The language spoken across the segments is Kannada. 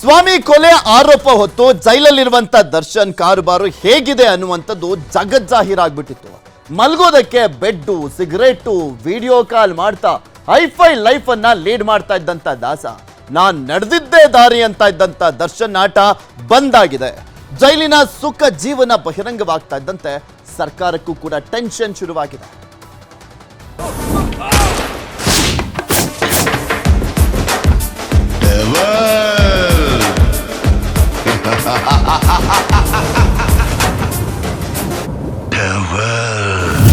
ಸ್ವಾಮಿ ಕೊಲೆ ಆರೋಪ ಹೊತ್ತು ಜೈಲಲ್ಲಿರುವಂತ ದರ್ಶನ್ ಕಾರುಬಾರು ಹೇಗಿದೆ ಅನ್ನುವಂಥದ್ದು ಜಗಜ್ಜಾಹೀರಾಗ್ಬಿಟ್ಟಿತ್ತು ಮಲ್ಗೋದಕ್ಕೆ ಬೆಡ್ಡು, ಸಿಗರೇಟು, ವಿಡಿಯೋ ಕಾಲ್ ಮಾಡ್ತಾ ಹೈಫೈ ಲೈಫ್ ಅನ್ನ ಲೀಡ್ ಮಾಡ್ತಾ ಇದ್ದಂತ ದಾಸ. ನಾನ್ ನಡೆದಿದ್ದೇ ದಾರಿ ಅಂತ ಇದ್ದಂತ ದರ್ಶನ್ ಆಟ ಬಂದಾಗಿದೆ. ಜೈಲಿನ ಸುಖ ಜೀವನ ಬಹಿರಂಗವಾಗ್ತಾ ಇದ್ದಂತೆ ಸರ್ಕಾರಕ್ಕೂ ಕೂಡ ಟೆನ್ಷನ್ ಶುರುವಾಗಿದೆ.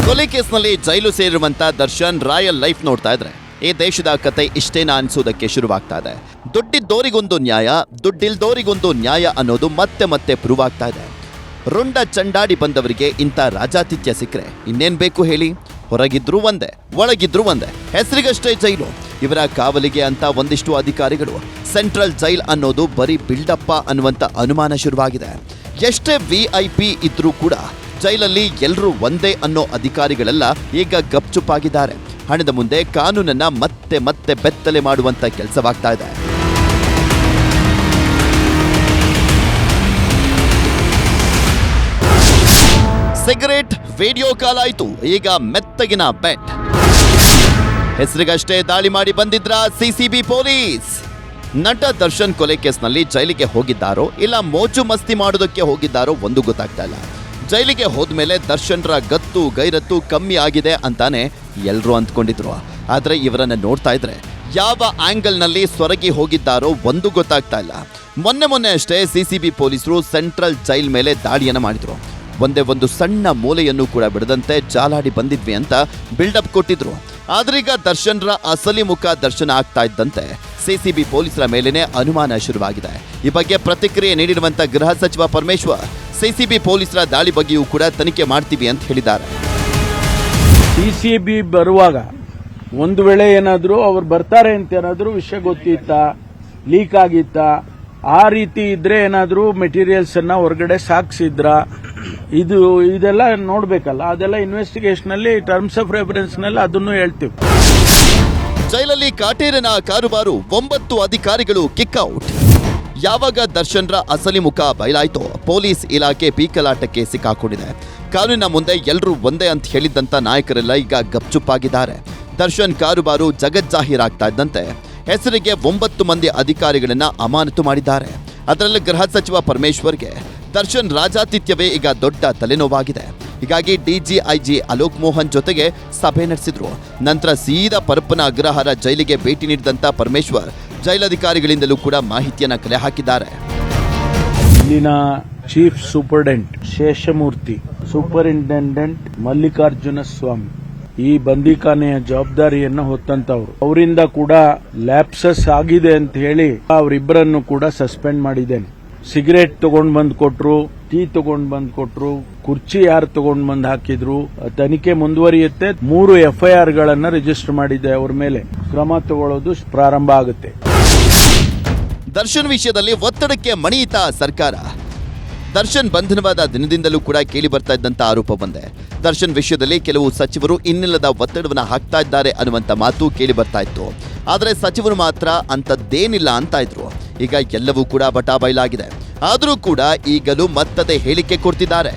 ಕೊಲೆ ಕೇಸ್ನಲ್ಲಿ ಜೈಲು ಸೇರಿರುವಂತ ದರ್ಶನ್ ರಾಯಲ್ ಲೈಫ್ ನೋಡ್ತಾ ಇದ್ರೆ, ಈ ದೇಶದ ಕತೆ ಇಷ್ಟೇನಾ ಅನ್ಸೋದಕ್ಕೆ ಶುರುವಾಗ್ತಾ ಇದೆ. ದುಡ್ಡಿದ್ದೋರಿಗೊಂದು ನ್ಯಾಯ, ದುಡ್ಡಿಲ್ದೋರಿಗೊಂದು ನ್ಯಾಯ ಅನ್ನೋದು ಮತ್ತೆ ಮತ್ತೆ ಪ್ರೂವ್ ಆಗ್ತಾ ಇದೆ. ರುಂಡ ಚಂಡಾಡಿ ಬಂದವರಿಗೆ ಇಂಥ ರಾಜಾತಿಥ್ಯ ಸಿಕ್ಕರೆ ಇನ್ನೇನ್ ಬೇಕು ಹೇಳಿ? ಹೊರಗಿದ್ರು ಒಂದೇ, ಒಳಗಿದ್ರು ಒಂದೇ, ಹೆಸರಿಗಷ್ಟೇ ಜೈಲು. ಇವರ ಕಾವಲಿಗೆ ಅಂತ ಒಂದಿಷ್ಟು ಅಧಿಕಾರಿಗಳು ಸೆಂಟ್ರಲ್ ಜೈಲ್ ಅನ್ನೋದು ಬರೀ ಬಿಲ್ಡಪ್ಪ ಅನ್ನುವಂಥ ಅನುಮಾನ ಶುರುವಾಗಿದೆ. ಎಷ್ಟೇ ವಿ ಐ ಪಿ ಇದ್ರೂ ಕೂಡ ಜೈಲಲ್ಲಿ ಎಲ್ಲರೂ ಒಂದೇ ಅನ್ನೋ ಅಧಿಕಾರಿಗಳೆಲ್ಲ ಈಗ ಗಪ್ಚುಪ್ಪಾಗಿದ್ದಾರೆ. ಹಣದ ಮುಂದೆ ಕಾನೂನನ್ನ ಮತ್ತೆ ಮತ್ತೆ ಬೆತ್ತಲೆ ಮಾಡುವಂತ ಕೆಲಸವಾಗ್ತಾ ಇದೆ. ಸಿಗರೇಟ್, ವಿಡಿಯೋ ಕಾಲ್ ಆಯಿತು. ಈಗ ಮೆತ್ತಗಿನ ಬೆಟ್. ಹೆಸರಿಗಷ್ಟೇ ದಾಳಿ ಮಾಡಿ ಬಂದಿದ್ರ ಸಿಸಿಬಿ ಪೊಲೀಸ್. ನಟ ದರ್ಶನ್ ಕೊಲೆ ಕೇಸ್ನಲ್ಲಿ ಜೈಲಿಗೆ ಹೋಗಿದ್ದಾರೋ ಇಲ್ಲ ಮೋಜು ಮಸ್ತಿ ಮಾಡೋದಕ್ಕೆ ಹೋಗಿದ್ದಾರೋ ಒಂದು ಗೊತ್ತಾಗ್ತಾ ಇಲ್ಲ. ಜೈಲಿಗೆ ಹೋದ್ಮೇಲೆ ದರ್ಶನ್ರ ಗತ್ತು, ಗೈರತ್ತು ಕಮ್ಮಿ ಆಗಿದೆ ಅಂತಾನೆ ಎಲ್ಲರೂ ಅಂದ್ಕೊಂಡಿದ್ರು. ಆದ್ರೆ ಇವರನ್ನ ನೋಡ್ತಾ ಇದ್ರೆ ಯಾವ ಆಂಗಲ್ನಲ್ಲಿ ಸೊರಗಿ ಹೋಗಿದ್ದಾರೋ ಒಂದು ಗೊತ್ತಾಗ್ತಾ ಇಲ್ಲ. ಮೊನ್ನೆ ಮೊನ್ನೆ ಅಷ್ಟೇ ಸಿಸಿಬಿ ಪೊಲೀಸರು ಸೆಂಟ್ರಲ್ ಜೈಲ್ ಮೇಲೆ ದಾಳಿಯನ್ನು ಮಾಡಿದ್ರು. ಒಂದೇ ಒಂದು ಸಣ್ಣ ಮೂಲೆಯನ್ನು ಕೂಡ ಬಿಡದಂತೆ ಜಾಲಾಡಿ ಬಂದಿದ್ವಿ ಅಂತ ಬಿಲ್ಡಪ್ ಕೊಟ್ಟಿದ್ರು. ಆದ್ರೀಗ ದರ್ಶನ್ರ ಅಸಲಿ ಮುಖ ದರ್ಶನ ಆಗ್ತಾ ಇದ್ದಂತೆ ಸಿಸಿಬಿ ಪೊಲೀಸರ ಮೇಲೇನೆ ಅನುಮಾನ ಶುರುವಾಗಿದೆ. ಈ ಬಗ್ಗೆ ಪ್ರತಿಕ್ರಿಯೆ ನೀಡಿರುವಂತ ಗೃಹ ಸಚಿವ ಪರಮೇಶ್ವರ್, ಸಿಸಿಬಿ ಪೊಲೀಸರ ದಾಳಿ ಬಗ್ಗೆಯೂ ಕೂಡ ತನಿಖೆ ಮಾಡ್ತೀವಿ ಅಂತ ಹೇಳಿದ್ದಾರೆ. ಸಿಸಿಬಿ ಬರುವಾಗ ಒಂದು ವೇಳೆ ಏನಾದರೂ ಅವ್ರು ಬರ್ತಾರೆ ಅಂತ ಏನಾದರೂ ವಿಷಯ ಗೊತ್ತಿತ್ತಾ ಲೀಕ್ ಆಗಿತ್ತಾ ಆ ರೀತಿ ಇದ್ರೆ ಏನಾದರೂ ಮೆಟೀರಿಯಲ್ಸ್ ಅನ್ನ ಹೊರಗಡೆ ಸಾಕ್ಸಿದ್ರ? ಇದು, ಇದೆಲ್ಲ ನೋಡ್ಬೇಕಲ್ಲ, ಅದೆಲ್ಲ ಇನ್ವೆಸ್ಟಿಗೇಷನ್ ಅಲ್ಲಿ ಟರ್ಮ್ಸ್ ಆಫ್ ರೆಫರೆನ್ಸ್ನಲ್ಲಿ ಅದನ್ನು ಹೇಳ್ತೀವಿ. ಜೈಲಲ್ಲಿ ಕಾಟೇರನ ಕಾರುಬಾರು ಒಂಬತ್ತು ಅಧಿಕಾರಿಗಳು ಕಿಕ್ಔಟ್ ಯಾವಾಗ ದರ್ಶನ್ರ ಅಸಲಿ ಮುಖ ಬಯಲಾಯ್ತೋ, ಪೊಲೀಸ್ ಇಲಾಖೆ ಪೀಕಲಾಟಕ್ಕೆ ಸಿಕ್ಕಾಕೊಂಡಿದೆ. ಕಾನೂನಿನ ಮುಂದೆ ಎಲ್ಲರೂ ಒಂದೇ ಅಂತ ಹೇಳಿದ್ದಂತ ನಾಯಕರೆಲ್ಲ ಈಗ ಗಪ್ಚುಪ್ಪಾಗಿದ್ದಾರೆ. ದರ್ಶನ್ ಕಾರುಬಾರು ಜಗಜ್ಜಾಹೀರಾಗ್ತಾ ಇದ್ದಂತೆ. ಹೆಸರಿಗೆ ಒಂಬತ್ತು ಮಂದಿ ಅಧಿಕಾರಿಗಳನ್ನ ಅಮಾನತು ಮಾಡಿದ್ದಾರೆ. ಅದರಲ್ಲಿ ಗೃಹ ಸಚಿವ ಪರಮೇಶ್ವರ್ಗೆ ದರ್ಶನ್ ರಾಜಾತಿಥ್ಯವೇ ಈಗ ದೊಡ್ಡ ತಲೆನೋವಾಗಿದೆ. ಹೀಗಾಗಿ ಡಿಜಿಐಜಿ ಅಲೋಕ್ ಮೋಹನ್ ಜೊತೆಗೆ ಸಭೆ ನಡೆಸಿದ್ರು. ನಂತರ ಸೀದಾ ಪರಪ್ಪನ ಅಗ್ರಹಾರ ಜೈಲಿಗೆ ಭೇಟಿ ನೀಡಿದಂಥ ಪರಮೇಶ್ವರ್ ಜೈಲಧಿಕಾರಿಗಳಿಂದಲೂ ಕೂಡ ಮಾಹಿತಿಯನ್ನು ಕಲೆ ಹಾಕಿದ್ದಾರೆ. ಇಲ್ಲಿನ chief superintendent Sheshamurthy, superintendent Mallikarjuna Swamy. ಈ ಬಂದಿಖಾನೆಯ ಜವಾಬ್ದಾರಿಯನ್ನು ಹೊತ್ತಂತವ್ರು. ಅವರಿಂದ ಕೂಡ ಲ್ಯಾಪ್ಸಸ್ ಆಗಿದೆ ಅಂತ ಹೇಳಿ ಅವರಿಬ್ಬರನ್ನು ಕೂಡ ಸಸ್ಪೆಂಡ್ ಮಾಡಿದ್ದೇನೆ. ಸಿಗರೇಟ್ ತಗೊಂಡ್ ಬಂದ್ ಕೊಟ್ರು, ಟೀ ತಗೊಂಡ್ ಬಂದ್ ಕೊಟ್ರು, ಕುರ್ಚಿ ಯಾರು ತಗೊಂಡ್ ಬಂದ್ ಹಾಕಿದ್ರು, ತನಿಖೆ ಮುಂದುವರಿಯುತ್ತೆ, ಮೂರು ಎಫ್ಐಆರ್ ಗಳನ್ನ ರಿಜಿಸ್ಟರ್ ಮಾಡಿದೆ ಅವ್ರ ಮೇಲೆ. ಕ್ರಮ ತಗೊಳ್ಳೋದು ಪ್ರಾರಂಭ ಆಗುತ್ತೆ. ದರ್ಶನ್ ವಿಷಯದಲ್ಲಿ ಒತ್ತಡಕ್ಕೆ ಮಣಿಯಿತ ಸರ್ಕಾರ. ದರ್ಶನ್ ಬಂಧನವಾದ ದಿನದಿಂದಲೂ ಕೂಡ ಕೇಳಿ ಬರ್ತಾ ಇದ್ದಂತ ಆರೋಪ ಬಂದೆ. ದರ್ಶನ್ ವಿಷಯದಲ್ಲಿ ಕೆಲವು ಸಚಿವರು ಇನ್ನಿಲ್ಲದ ಒತ್ತಡವನ್ನು ಹಾಕ್ತಾ ಇದ್ದಾರೆ ಅನ್ನುವಂತ ಮಾತು ಕೇಳಿ ಬರ್ತಾ ಇತ್ತು. ಆದರೆ ಸಚಿವರು ಮಾತ್ರ ಅಂಥದ್ದೇನಿಲ್ಲ ಅಂತ ಇದ್ರು. ಈಗ ಎಲ್ಲವೂ ಕೂಡ ಬಟಾಬೈಲಾಗಿದೆ. ಆದರೂ ಕೂಡ ಈಗಲೂ ಮತ್ತದೇ ಹೇಳಿಕೆ ಕೊಡ್ತಿದ್ದಾರೆ.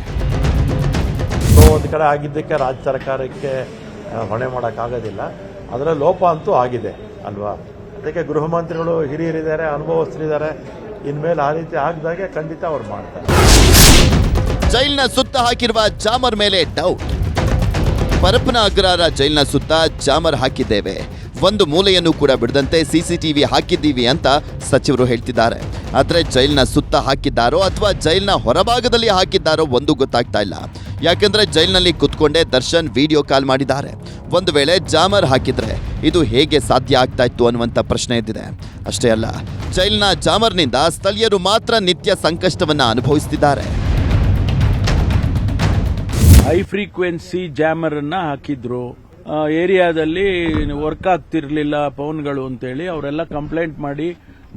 ಒಂದು ಕಡೆ ಆಗಿದ್ದಕ್ಕೆ ರಾಜ್ಯ ಸರ್ಕಾರಕ್ಕೆ ಹೊಣೆ ಮಾಡೋಕ್ಕಾಗೋದಿಲ್ಲ. ಅದರ ಲೋಪ ಅಂತೂ ಆಗಿದೆ, ಅಲ್ವಾ? ಅದಕ್ಕೆ ಗೃಹ ಮಂತ್ರಿಗಳು ಹಿರಿಯರಿದ್ದಾರೆ, ಅನುಭವಸ್ಥರಿದ್ದಾರೆ. ಇನ್ಮೇಲೆ ಆ ರೀತಿ ಆಗದಾಗೆ ಖಂಡಿತ ಅವ್ರು ಮಾಡ್ತಾರೆ. ಜೈಲ್ನ ಸುತ್ತ ಹಾಕಿರುವ ಜಾಮರ್ ಮೇಲೆ ಡೌಟ್ ಪರಪ್ಪನ ಅಗ್ರಹಾರ ಜೈಲ್ನ ಸುತ್ತ ಜಾಮರ್ ಹಾಕಿದ್ದೇವೆ. ಒಂದು ಮೂಲೆಯನ್ನು ಕೂಡ ಬಿಡದಂತೆ ಸಿಸಿಟಿವಿ ಹಾಕಿದ್ದೀವಿ ಅಂತ ಸಚಿವರು ಹೇಳ್ತಿದ್ದಾರೆ. ಆದರೆ ಜೈಲಿನ ಸುತ್ತ ಹಾಕಿದ್ದಾರೋ ಅಥವಾ ಜೈಲಿನ ಹೊರಭಾಗದಲ್ಲಿ ಹಾಕಿದ್ದಾರೋ ಒಂದು ಗೊತ್ತಾಗ್ತಾ ಇಲ್ಲ. ಯಾಕಂದ್ರೆ ಜೈಲಿನಲ್ಲಿ ಕುತ್ಕೊಂಡೇ ದರ್ಶನ್ ವಿಡಿಯೋ ಕಾಲ್ ಮಾಡಿದ್ದಾರೆ. ಒಂದು ವೇಳೆ ಜಾಮರ್ ಹಾಕಿದ್ರೆ ಇದು ಹೇಗೆ ಸಾಧ್ಯ ಆಗ್ತಾ ಇತ್ತು ಅನ್ನುವಂಥ ಪ್ರಶ್ನೆ ಎದ್ದಿದೆ. ಅಷ್ಟೇ ಅಲ್ಲ, ಜೈಲಿನ ಜಾಮರ್ನಿಂದ ಸ್ಥಳೀಯರು ಮಾತ್ರ ನಿತ್ಯ ಸಂಕಷ್ಟವನ್ನು ಅನುಭವಿಸುತ್ತಿದ್ದಾರೆ ಹೈ ಫ್ರೀಕ್ವೆನ್ಸಿ ಜಾಮರ್ ಅನ್ನ ಹಾಕಿದ್ರು. ಏರಿಯಾದಲ್ಲಿ ವರ್ಕ್ ಆಗ್ತಿರ್ಲಿಲ್ಲ ಪವನ್ಗಳು ಅಂತೇಳಿ ಅವರೆಲ್ಲ ಕಂಪ್ಲೇಂಟ್ ಮಾಡಿ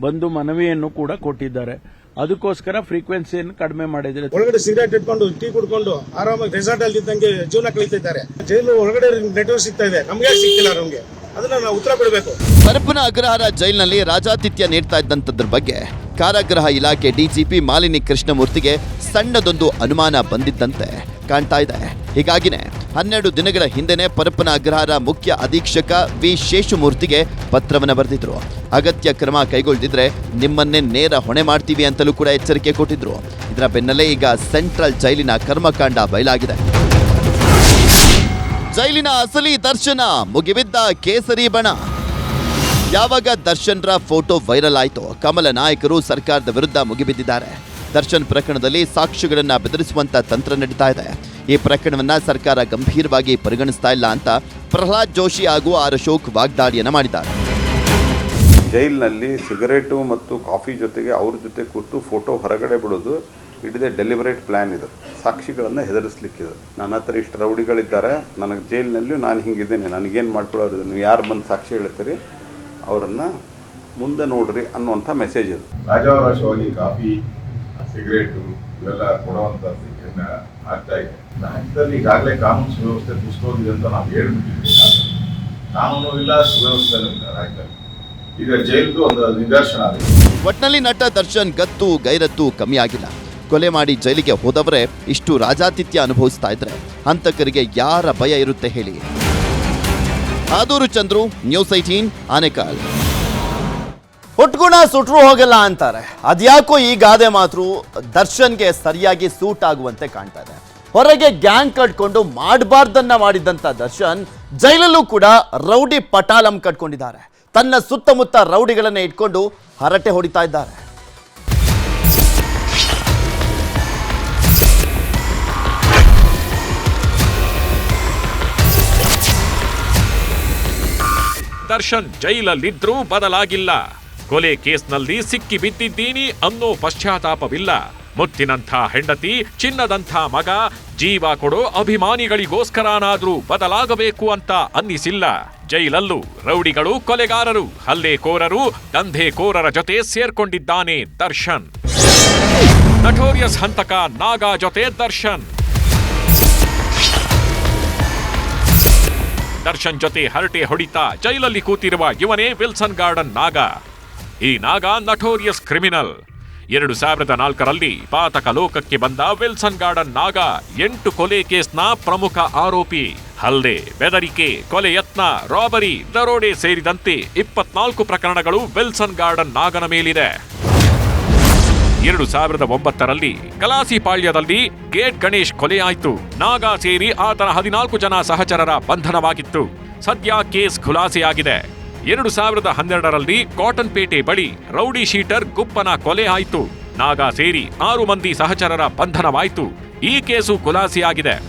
ಬಂದು ಮನವಿಯನ್ನು ಕೂಡ ಕೊಟ್ಟಿದ್ದಾರೆ. ಅದಕ್ಕೋಸ್ಕರ ಫ್ರೀಕ್ವೆನ್ಸಿಯನ್ನು ಕಡಿಮೆ ಮಾಡಿದ್ರೆ ಒಳಗಡೆ ಸಿಗರೇಟ್ ಇಟ್ಕೊಂಡು ಟೀ ಕುಡ್ಕೊಂಡು ಆರಾಮಾಗಿ ರೆಸಾರ್ಟ್ ಅಲ್ಲಿ ಇದ್ದಂಗೆ ಜೀವನ ಕಳೀತಿದ್ದಾರೆ. ಜೈಲು ಒಳಗಡೆ ನೆಟ್ವರ್ಕ್ ಸಿಗ್ತಾ ಇದೆ. ನಮ್ಗೆ ಸಿಗ್ತಿಲ್ಲ ನಮ್ಗೆ? ಅದನ್ನ ನಾವು ಉತ್ತರ ಕೊಡಬೇಕು. ಪರಪ್ಪನ ಅಗ್ರಹಾರ ಜೈಲಿನಲ್ಲಿ ರಾಜಾತಿಥ್ಯ ನೀಡ್ತಾ ಇದ್ದಂಥದ್ರ ಬಗ್ಗೆ ಕಾರಾಗೃಹ ಇಲಾಖೆ ಡಿಜಿಪಿ ಮಾಲಿನಿ ಕೃಷ್ಣಮೂರ್ತಿಗೆ ಸಣ್ಣದೊಂದು ಅನುಮಾನ ಬಂದಿದ್ದಂತೆ. ಕಾಣ್ತಾ ಇದೆ. ಹೀಗಾಗಿನೇ ಹನ್ನೆರಡು ದಿನಗಳ ಹಿಂದೆನೆ ಪರಪ್ಪನ ಅಗ್ರಹಾರ ಮುಖ್ಯ ಅಧೀಕ್ಷಕ ವಿ. ಶೇಷಮೂರ್ತಿಗೆ ಪತ್ರವನ್ನು ಬರೆದಿದ್ರು. ಅಗತ್ಯ ಕ್ರಮ ಕೈಗೊಳ್ಳದಿದ್ರೆ ನಿಮ್ಮನ್ನೇ ನೇರ ಹೊಣೆ ಮಾಡ್ತೀವಿ ಅಂತಲೂ ಕೂಡ ಎಚ್ಚರಿಕೆ ಕೊಟ್ಟಿದ್ರು. ಇದರ ಬೆನ್ನಲ್ಲೇ ಈಗ ಸೆಂಟ್ರಲ್ ಜೈಲಿನ ಕರ್ಮಕಾಂಡ ಬಯಲಾಗಿದೆ. ಜೈಲಿನ ಅಸಲಿ ದರ್ಶನ ಮುಗಿಬಿದ್ದ ಕೇಸರಿ ಬಣ. ಯಾವಾಗ ದರ್ಶನ್ರ ಫೋಟೋ ವೈರಲ್ ಆಯಿತು, ಕಮಲ ನಾಯಕರು ಸರ್ಕಾರದ ವಿರುದ್ಧ ಮುಗಿಬಿದ್ದಿದ್ದಾರೆ. ದರ್ಶನ್ ಪ್ರಕರಣದಲ್ಲಿ ಸಾಕ್ಷಿಗಳನ್ನು ಬೆದರಿಸುವಂತ ತಂತ್ರ ನಡೀತಾ ಇದೆ. ಈ ಪ್ರಕರಣವನ್ನ ಸರ್ಕಾರ ಗಂಭೀರವಾಗಿ ಪರಿಗಣಿಸ್ತಾ ಇಲ್ಲ ಅಂತ ಪ್ರಹ್ಲಾದ್ ಜೋಶಿ ಹಾಗೂ ಆರ್ ಅಶೋಕ್ ವಾಗ್ದಾಳಿಯನ್ನು ಮಾಡಿದ್ದಾರೆ. ಜೈಲಿನಲ್ಲಿ ಸಿಗರೇಟು ಮತ್ತು ಕಾಫಿ ಜೊತೆಗೆ ಅವ್ರ ಜೊತೆ ಕೂತು ಫೋಟೋ ಹೊರಗಡೆ ಬಿಡೋದು ಇಡದೆ ಡೆಲಿವರೇಟ್ ಡೆಲಿಬರೇಟ್ ಪ್ಲ್ಯಾನ್ ಇದು. ಸಾಕ್ಷಿಗಳನ್ನು ಹೆದರಿಸ್ಲಿಕ್ಕಿದೆ. ನನ್ನ ಹತ್ರ ಇಷ್ಟು ರೌಡಿಗಳಿದ್ದಾರೆ. ನನಗೆ ಜೈಲಿನಲ್ಲಿ ನಾನು ಹಿಂಗಿದ್ದೇನೆ. ನನಗೇನು ಮಾಡ್ಕೊಳ್ಳೋರು ನೀವು ಯಾರು ಬಂದು ಸಾಕ್ಷಿ ಹೇಳ್ತೀರಿ? ಅವರನ್ನು ಮುಂದೆ ನೋಡ್ರಿ ಅನ್ನುವಂಥ ಮೆಸೇಜ್ ಇದು. ಕಾಫಿ ಸಿಗರೇಟು ಇವೆಲ್ಲ ಕೊಡುವಂತ ಸ್ಥಿತಿಯನ್ನ ಆಗ್ತಾ ಇದೆ. ರಾಜ್ಯದಲ್ಲಿ ಈಗಾಗಲೇ ಕಾನೂನು ಸುವ್ಯವಸ್ಥೆ ಕುಸಿದೋಗಿದೆ ಅಂತ ನಾವು ಹೇಳ್ಬಿಟ್ಟಿದ್ವಿ ಕಾನೂನು ಇಲ್ಲ, ಸುವ್ಯವಸ್ಥೆ ರಾಜ್ಯದಲ್ಲಿ ಈಗ ಜೈಲ್ದು ಒಂದು ನಿದರ್ಶನ ಆಗಿದೆ. ಒಟ್ನಲ್ಲಿ ನಟ ದರ್ಶನ್ ಗತ್ತು, ಗೈರತ್ತು ಕಮ್ಮಿ ಆಗಿಲ್ಲ. ಕೊಲೆ ಮಾಡಿ ಜೈಲಿಗೆ ಹೋದವರೇ ಇಷ್ಟು ರಾಜಾತಿಥ್ಯ ಅನುಭವಿಸ್ತಾ ಇದ್ರೆ ಹಂತಕರಿಗೆ ಯಾರ ಭಯ ಇರುತ್ತೆ ಹೇಳಿ. Aduru Chandru, news eighteen Anekal. ಹುಟ್ಗುಣ ಸುಟ್ರು ಹೋಗಲ್ಲ ಅಂತಾರೆ. ಅದ್ಯಾಕೋ ಈ ಗಾದೆ ಮಾತ್ರ ದರ್ಶನ್ಗೆ ಸರಿಯಾಗಿ ಸೂಟ್ ಆಗುವಂತೆ ಕಾಣ್ತಾ ಇದೆ. ಹೊರಗೆ ಗ್ಯಾಂಗ್ ಕಟ್ಕೊಂಡು ಮಾಡಬಾರ್ದನ್ನ ಮಾಡಿದಂತ ದರ್ಶನ್ ಜೈಲಲ್ಲೂ ಕೂಡ ರೌಡಿ ಪಟಾಲಂ ಕಟ್ಕೊಂಡಿದ್ದಾರೆ. ತನ್ನ ಸುತ್ತಮುತ್ತ ರೌಡಿಗಳನ್ನ ಇಟ್ಕೊಂಡು ಹರಟೆ ಹೊಡಿತಾ ಇದ್ದಾರೆ. ದರ್ಶನ್ ಜೈಲಲ್ಲಿದ್ರೂ ಬದಲಾಗಿಲ್ಲ. ಕೊಲೆ ಕೇಸ್ನಲ್ಲಿ ಸಿಕ್ಕಿ ಬಿದ್ದಿದ್ದೀನಿ ಅನ್ನೋ ಪಶ್ಚಾತ್ತಾಪವಿಲ್ಲ. ಮುತ್ತಿನಂಥ ಹೆಂಡತಿ, ಚಿನ್ನದಂಥ ಮಗ, ಜೀವ ಕೊಡೋ ಅಭಿಮಾನಿಗಳಿಗೋಸ್ಕರನಾದ್ರೂ ಬದಲಾಗಬೇಕು ಅಂತ ಅನ್ನಿಸಿಲ್ಲ. ಜೈಲಲ್ಲೂ ರೌಡಿಗಳು, ಕೊಲೆಗಾರರು, ಹಲ್ಲೆಕೋರರು, ದಂಧೆಕೋರರ ಜೊತೆ ಸೇರ್ಕೊಂಡಿದ್ದಾನೆ ದರ್ಶನ್. ನಟೋರಿಯಸ್ ಹಂತಕ ನಾಗಾ ಜೊತೆ ದರ್ಶನ್. ದರ್ಶನ್ ಜೊತೆ ಹರಟೆ ಹೊಡಿತಾ ಜೈಲಲ್ಲಿ ಕೂತಿರುವ ಇವನೇ ವಿಲ್ಸನ್ ಗಾರ್ಡನ್ ನಾಗ. ಈ ನಾಗ ನಟೋರಿಯಸ್ ಕ್ರಿಮಿನಲ್. ಎರಡು ಸಾವಿರದ ನಾಲ್ಕರಲ್ಲಿ ಪಾತಕ ಲೋಕಕ್ಕೆ ಬಂದ ವಿಲ್ಸನ್ ಗಾರ್ಡನ್ ನಾಗ ಎಂಟು ಕೊಲೆ ಕೇಸ್ನ ಪ್ರಮುಖ ಆರೋಪಿ ಹಲ್ಲೆ ಬೆದರಿಕೆ, ಕೊಲೆ ಯತ್ನ, ರಾಬರಿ, ದರೋಡೆ ಸೇರಿದಂತೆ ಇಪ್ಪತ್ನಾಲ್ಕು ಪ್ರಕರಣಗಳು ವಿಲ್ಸನ್ ಗಾರ್ಡನ್ ನಾಗನ ಮೇಲಿದೆ. ಎರಡು ಸಾವಿರದ ಒಂಬತ್ತರಲ್ಲಿ ಕಲಾಸಿಪಾಳ್ಯದಲ್ಲಿ ಗೇಟ್ ಗಣೇಶ್ ಕೊಲೆಯಾಯಿತು. ನಾಗ ಸೇರಿ ಆತನ ಹದಿನಾಲ್ಕು ಜನ ಸಹಚರರ ಬಂಧನವಾಗಿತ್ತು. ಸದ್ಯ ಕೇಸ್ ಖುಲಾಸೆಯಾಗಿದೆ. ಎರಡು ಸಾವಿರದ ಹನ್ನೆರಡರಲ್ಲಿ ಕಾಟನ್ ಪೇಟೆ ಬಳಿ ರೌಡಿ ಶೀಟರ್ ಗುಪ್ಪನ ಕೊಲೆ ಆಯಿತು. ನಾಗ ಸೇರಿ ಆರು ಮಂದಿ ಸಹಚರರ ಬಂಧನವಾಯಿತು. ಈ ಕೇಸು ಖುಲಾಸೆಯಾಗಿದೆ.